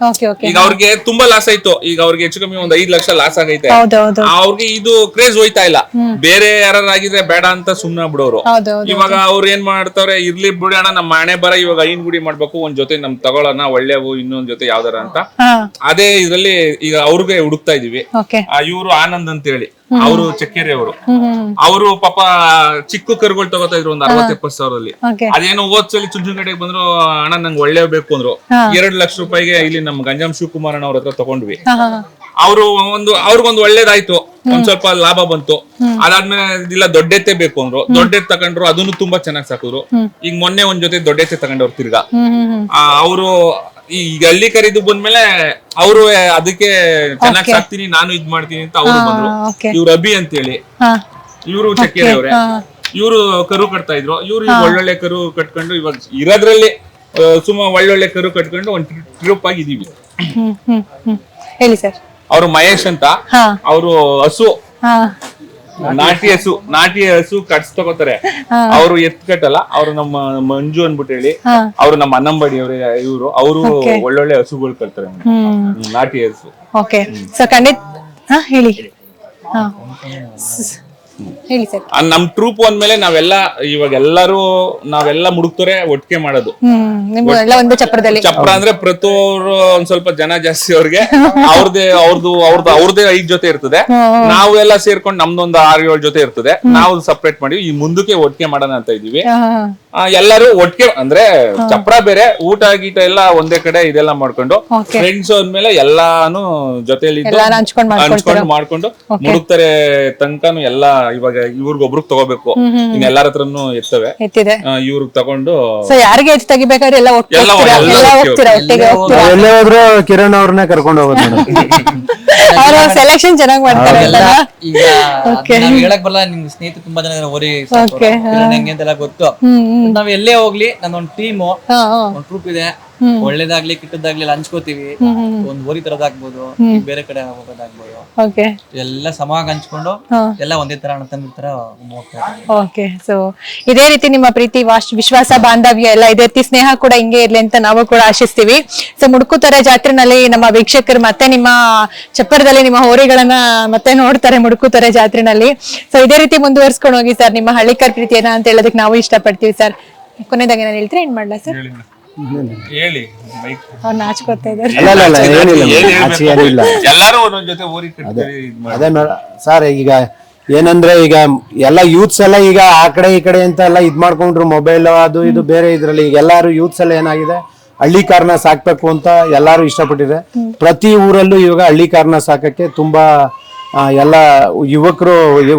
ಈಗ ಅವ್ರಿಗೆ ತುಂಬಾ ಲಾಸ್ ಆಯ್ತು. ಈಗ ಅವ್ರಿಗೆ ಹೆಚ್ಚು ಕಮ್ಮಿ ಒಂದ್ ಐದ್ ಲಕ್ಷ ಲಾಸ್ ಆಗೈತೆ. ಅವ್ರಿಗೆ ಇದು ಕ್ರೇಜ್ ಹೋಯ್ತಾ ಇಲ್ಲ. ಬೇರೆ ಯಾರಾಗಿದ್ರೆ ಬೇಡ ಅಂತ ಸುಮ್ನ ಬಿಡೋರು ಇವಾಗ ಅವ್ರ ಏನ್ ಮಾಡ್ತಾರೆ ಇರ್ಲಿ ಬಿಡೋಣ ನಮ್ಮ ಮನೆ ಬರ ಇವಾಗ ಐನ್ ಗುಡಿ ಮಾಡ್ಬೇಕು ಒಂದ್ ಜೊತೆ ನಮ್ ತಗೊಳ್ಳೋಣ ಒಳ್ಳೆವು ಇನ್ನೊಂದ್ ಜೊತೆ ಯಾವ್ದಾರ ಅಂತ. ಅದೇ ಇದ್ರಲ್ಲಿ ಈಗ ಅವ್ರಿಗೆ ಹುಡುಕ್ತಾ ಇದೀವಿ. ಓಕೆ ಇವರು ಆನಂದ್ ಅಂತ ಹೇಳಿ ಅವರು ಚಕ್ಕೇರಿ ಅವರು ಅವರು ಪಾಪ ಚಿಕ್ಕ ಕರುಗಳು ತಗೋತಾ ಇದ್ರು ಒಂದ್ ಅರವತ್ ಎಪ್ಪತ್ ಸಾವಿರದಲ್ಲಿ. ಅದೇನು ಅದೇನೋ ಓದ್ಸಲಿ ಬಂದ್ರು ಅಣ್ಣ ನಂಗೆ ಒಳ್ಳೆ ಬೇಕು ಅಂದ್ರು. ಎರಡ್ ಲಕ್ಷ ರೂಪಾಯಿಗೆ ಇಲ್ಲಿ ನಮ್ ಗಂಜಾಮ್ ಶಿವಕುಮಾರ್ ಅಣ್ಣ ಅವ್ರ ಹತ್ರ ತಗೊಂಡ್ವಿ. ಹಾ ಹಾ ಅವರು ಒಂದು ಅವ್ರಿಗೊಂದು ಒಳ್ಳೇದಾಯ್ತು. ಒಂದ್ ಸ್ವಲ್ಪ ಲಾಭ ಬಂತು. ಅದಾದ್ಮೇಲೆ ಇಲ್ಲ ದೊಡ್ಡೆತ್ತೆ ಬೇಕು ಅಂದ್ರು. ದೊಡ್ಡೆತ್ ತಗೊಂಡ್ರು ಅದನ್ನು ತುಂಬಾ ಚೆನ್ನಾಗಿ ಸಾಕಿದ್ರು. ಈಗ ಮೊನ್ನೆ ಒಂದ್ ಜೊತೆ ದೊಡ್ಡೆತ್ತೆ ತಗೊಂಡವ್ರು ತಿರ್ಗಾ. ಹ್ಮ್ ಹ್ಮ್ ಹ್ಮ್. ಅವರು ಈ ಹಳ್ಳಿ ಕರಿದು ಬಂದ್ಮೇಲೆ ಅವರು ಅದಕ್ಕೆ ಚೆನ್ನಾಗಿ ಸಾಕ್ತೀನಿ ನಾನು ಇದ್ ಮಾಡ್ತೀನಿ ಅಂತ ಅವ್ರು ಬಂದ್ರು. ಇವ್ರ ಅಭಿ ಅಂತೇಳಿ. ಹಾ. ಇವರು ಚಕ್ಕೆರೆ ಅವ್ರೆ ಇವ್ರು ಕರು ಕಟ್ತಾ ಇದ್ರು. ಇವ್ರು ಒಳ್ಳೊಳ್ಳೆ ಕರು ಕಟ್ಕೊಂಡು ಇವಾಗ ಇರೋದ್ರಲ್ಲಿ ಸುಮ್ಮ ಒಳ್ಳೊಳ್ಳೆ ಕರು ಕಟ್ಕೊಂಡು ಒಂದ್ ಟ್ರಿಪ್ ಆಗಿದೀವಿ ಹ್ಮ್ ಹ್ಮ್ ಹ್ಮ್. ಹೇಳಿ ಸರ್. ಅವ್ರು ಮಹೇಶ್ ಅಂತ. ಹಾ. ಅವರು ಹಸು. ಹಾ. ನಾಟಿ ಹಸು ನಾಟಿ ಹಸು ಕಟ್ಸ್ ತಗೋತಾರೆ. ಅವರು ಎತ್ ಕಟ್ಟಲ್ಲ ಅವ್ರು ನಮ್ಮ ಮಂಜು ಅನ್ಬಿಟ್ಟು ಹೇಳಿ ಅವರು ನಮ್ಮ ಅನ್ನಂಬಡಿ ಅವ್ರ ಇವರು ಅವರು ಒಳ್ಳೊಳ್ಳೆ ಹಸುಗಳು ಕಟ್ತಾರೆ ನಾಟಿ ಹಸು. ಓಕೆ ಸೊ ಖಂಡಿತ ಹೇಳಿ. ಹಾ. ಹೇಳಿ ಸರ್. ಆ ನಮ್ ಟ್ರೂಪ್ ಅಂದ್ಮೇಲೆ ನಾವೆಲ್ಲ ಇವಾಗ ಎಲ್ಲರೂ ನಾವೆಲ್ಲ ಮುಡುಕ್ತಾರೆ ಒಟ್ಟಿಗೆ ಮಾಡೋದು. ಹ್ಮ್ ನಿಮ್ಗೆ ಎಲ್ಲ ಒಂದು ಚಪ್ರದಲ್ಲಿ. ಚಪ್ರ ಅಂದ್ರೆ ಪ್ರತಿಯೊಬ್ರು ಒಂದ್ ಸ್ವಲ್ಪ ಜನ ಜಾಸ್ತಿ ಅವ್ರಿಗೆ. ಅವ್ರದೇ ಅವ್ರದ್ದು ಅವ್ರದ್ದು ಅವ್ರದೇ ಐದ್ ಜೊತೆ ಇರ್ತದೆ. ನಾವು ಎಲ್ಲ ಸೇರ್ಕೊಂಡು ನಮ್ದೊಂದು ಆರು ಏಳು ಜೊತೆ ಇರ್ತದೆ. ನಾವು ಸಪ್ರೇಟ್ ಮಾಡಿ ಈ ಮುಂದಕ್ಕೆ ಒಟ್ಟಿಗೆ ಮಾಡೋಣ ಅಂತ ಇದೀವಿ ಎಲ್ಲರೂ ಒಟ್ಟಿಗೆ ಅಂದ್ರೆ ಚಪ್ರ ಬೇರೆ ಊಟ ಗೀಟ ಎಲ್ಲ ಒಂದೇ ಕಡೆ ಇದೆಲ್ಲ ಮಾಡ್ಕೊಂಡು. ಫ್ರೆಂಡ್ಸ್ ಅಂದ್ಮೇಲೆ ಎಲ್ಲಾನು ಜೊತೆಯಲ್ಲಿ ಎಲ್ಲಾನು ಹಂಚ್ಕೊಂಡು ಮಾಡ್ಕೊಂಡು ಮುಡುಕ್ತಾರೆ ತನಕನು ಎಲ್ಲ ಇವಾಗ ಇವ್ರಿಗೊಬ್ರಿಗೆ ತಗೋಬೇಕು. ಇನ್ ಎಲ್ಲಾರ ಹತ್ರನು ಎತ್ತವೆ. ಎತ್ತಿದೆ. ಇವ್ರಿಗೆ ತಗೊಂಡು ಸೊ ಯಾರಿಗೆ ಹೆಚ್ಚು ತೆಗಿಬೇಕಾದ್ರೆ ಎಲ್ಲ ಎಲ್ಲ- ಹೋದ್ರು ಕಿರಣ್ ಅವ್ರನ್ನೇ ಕರ್ಕೊಂಡು ಹೋಗೋದು ಅವ್ರ ಸೆಲೆಕ್ಷನ್ ಚೆನ್ನಾಗಿ ಮಾಡ್ತಾರೆ? ಈಗ ನಾವ್ ಹೇಳಕ್ ಬರಲ್ಲ ನಿಮ್ ಸ್ನೇಹಿತರು ತುಂಬಾ ಜನ ಓರಿ ಹೆಂಗೆ ಅಂತೆಲ್ಲ ಗೊತ್ತು. ನಾವ್ ಎಲ್ಲೇ ಹೋಗ್ಲಿ ನನ್ನೊಂದ್ ಟೀಮು ಟೀಮ್ ಹಾ. ಒಂದ್ ಟ್ರೂಪ್ ಇದೆ. ಒಳ್ಳೇದಾಗ್ಲಿ ಕೆಟ್ಟದಾಗ್ಲಿ ಹಂಚ್ಕೋತೀವಿ. ಒಂದ್ ಓರಿ ತರದಾಗ್ಬೋದು ಬೇರೆ ಕಡೆ ಹೋಗೋದಾಗ್ಬೋದು. ಓಕೆ ಎಲ್ಲ ಸಮಾಗ ಹಂಚ್ಕೊಂಡು ಎಲ್ಲ ಒಂದೇ ತರ ಅಣ್ಣ ತರ ಓಕೆ ಸೊ ಇದೇ ರೀತಿ ನಿಮ್ಮ ಪ್ರೀತಿ ವಾಶ್ ವಿಶ್ವಾಸ ಬಾಂಧವ್ಯ ಎಲ್ಲ ಇದೇ. ರೀತಿ ಸ್ನೇಹ ಕೂಡ ಹಿಂಗೆ ಇರ್ಲಿ ಅಂತ ನಾವು ಕೂಡ ಆಶಿಸ್ತೀವಿ. ಸೊ ಮುಡುಕುತರ ಜಾತ್ರೆನಲ್ಲಿ ನಮ್ಮ ವೀಕ್ಷಕರು ಮತ್ತೆ ನಿಮ್ಮ ಚಪ್ಪರದಲ್ಲಿ ನಿಮ್ಮ ಹೋರಿಗಳನ್ನ ಮತ್ತೆ ನೋಡ್ತಾರೆ ಮುಡುಕುತರ ಜಾತ್ರೆನಲ್ಲಿ. ಸೊ ಇದೇ ರೀತಿ ಮುಂದುವರ್ಸ್ಕೊಂಡು ಹೋಗಿ ಸರ್ ನಿಮ್ಮ ಹಳ್ಳಿಕರ್ ಪ್ರೀತಿಯನ್ನ ಅಂತ ಹೇಳೋದಕ್ಕೆ ನಾವು ಇಷ್ಟಪಡ್ತೀವಿ ಸರ್. ಕೊನೆದಾಗಿ ನಾನು ಹೇಳ್ತೀರಾ ಏನ್ ಮಾಡ್ಲಾ ಸರ್? ಹೇಳಿ ಮೈಕ್. ಅವ್ರು ನಾಚ್ಕೋತಾ ಇದ್ದಾರೆ. ಅಲ್ಲ ಅಲ್ಲ ಅಲ್ಲ ಏನಿಲ್ಲ ಏನ್ madam. ಆಚೆ ಹೇಳ್ಬೇಕು? ಏನಿಲ್ಲ. ಎಲ್ಲಾರು ಒಂದೊಂದ್ ಜೊತೆ ಓರಿ ಕಟ್ತೀವಿ ಇದ್ ಮಾಡಿ ಅದೇ ಸರ್ ಈಗ ಏನಂದ್ರೆ ಈಗ ಎಲ್ಲ ಯೂತ್ಸ್ ಎಲ್ಲ ಈಗ ಆ ಕಡೆ ಈ ಕಡೆ ಅಂತ ಎಲ್ಲ ಇದ್ ಮಾಡ್ಕೊಂಡ್ರು ಮೊಬೈಲ್ ಅದು ಇದು ಬೇರೆ ಇದ್ರಲ್ಲಿ. ಈಗ ಎಲ್ಲಾರು ಯೂತ್ಸ್ ಎಲ್ಲ ಏನಾಗಿದೆ ಹಳ್ಳಿ ಕಾರ್ನ ಸಾಕ್ಬೇಕು ಅಂತ ಎಲ್ಲಾರು ಇಷ್ಟಪಟ್ಟಿದೆ ಪ್ರತಿ ಊರಲ್ಲೂ ಇವಾಗ ಹಳ್ಳಿ ಕಾರ್ನ ಸಾಕಕ್ಕೆ ತುಂಬಾ ಆ, ಎಲ್ಲ ಯುವಕರು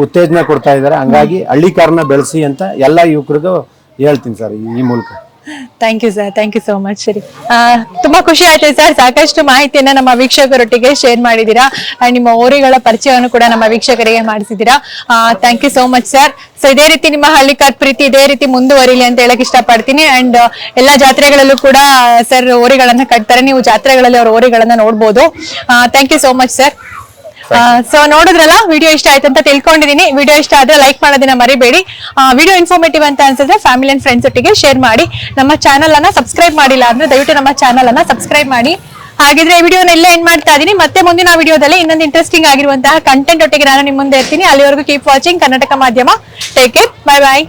ಉತ್ತೇಜನ ಕೊಡ್ತಾ ಇದ್ದಾರೆ. ಹಂಗಾಗಿ ಹಳ್ಳಿ ಕಾರ್ನ ಬೆಳೆಸಿ ಅಂತ ಎಲ್ಲ ಯುವಕರಿಗೂ ಹೇಳ್ತೀನಿ ಸರ್ ಈ ಮೂಲಕ. Thank you sir thank you so much ಸರಿ ತುಂಬಾ ಖುಷಿ ಆಯ್ತು ಸರ್. ಸಾಕಷ್ಟು ಮಾಹಿತಿಯನ್ನ ನಮ್ಮ ವೀಕ್ಷಕರೊಟ್ಟಿಗೆ ಶೇರ್ ಮಾಡಿದ್ದೀರಾ. ಅಂಡ್ ನಿಮ್ಮ ಓರಿಗಳ ಪರಿಚಯವನ್ನು ಕೂಡ ನಮ್ಮ ವೀಕ್ಷಕರಿಗೆ ಮಾಡಿಸಿದ್ದೀರಾ. Thank you so much sir so ಇದೇ ರೀತಿ ನಿಮ್ಮ ಹಳ್ಳಿಕಾರ್ ಪ್ರೀತಿ ಇದೇ ರೀತಿ ಮುಂದುವರಿಲಿ ಅಂತ ಹೇಳಕ್ ಇಷ್ಟಪಡ್ತೀನಿ. ಅಂಡ್ ಎಲ್ಲಾ ಜಾತ್ರೆಗಳಲ್ಲೂ ಕೂಡ ಸರ್ ಓರಿಗಳನ್ನ ಕಟ್ತಾರೆ. ನೀವು ಜಾತ್ರೆಗಳಲ್ಲಿ ಅವ್ರ ಓರಿಗಳನ್ನ ನೋಡ್ಬೋದು. Thank you so much sir so ನೋಡಿದ್ರಲ್ಲ ವಿಡಿಯೋ ಇಷ್ಟ ಆಯ್ತು ಅಂತ ತಿಳ್ಕೊಂಡಿದೀನಿ. ವಿಡಿಯೋ ಇಷ್ಟ ಆದ್ರೆ ಲೈಕ್ ಮಾಡೋದನ್ನ ಮರಿಬೇಡಿ. ವಿಡಿಯೋ ಇನ್ಫಾರ್ಮೇಟಿವ್ ಅಂತ ಅನ್ಸಿದ್ರೆ ಫ್ಯಾಮಿಲಿ ಅಂಡ್ ಫ್ರೆಂಡ್ಸ್ ಒಟ್ಟಿಗೆ ಶೇರ್ ಮಾಡಿ. ನಮ್ಮ ಚಾನಲ್ ಅನ್ನ ಸಬ್ಸ್ಕ್ರೈಬ್ ಮಾಡಿಲ್ಲ ಅಂದ್ರೆ ದಯವಿಟ್ಟು ನಮ್ಮ ಚಾನಲ್ ಅನ್ನ ಸಬ್ಸ್ಕ್ರೈಬ್ ಮಾಡಿ. ಹಾಗಿದ್ರೆ ಈ ವಿಡಿಯೋನ ಇಲ್ಲ ಎಂಡ್ ಮಾಡ್ತಾ ಇದೀನಿ. ಮತ್ತೆ ಮುಂದಿನ ವಿಡಿಯೋದಲ್ಲಿ ಇನ್ನೊಂದು ಇಂಟ್ರೆಸ್ಟಿಂಗ್ ಆಗಿರುವಂತಹ ಕಂಟೆಂಟ್ ಒಟ್ಟಿಗೆ ನಾನು ನಿಮ್ಮ ಮುಂದೆ ಇರ್ತೀನಿ. ಅಲ್ಲಿವರೆಗೂ ಕೀಪ್ ವಾಚಿಂಗ್ ಕರ್ನಾಟಕ ಮಾಧ್ಯಮ. Take care bye bye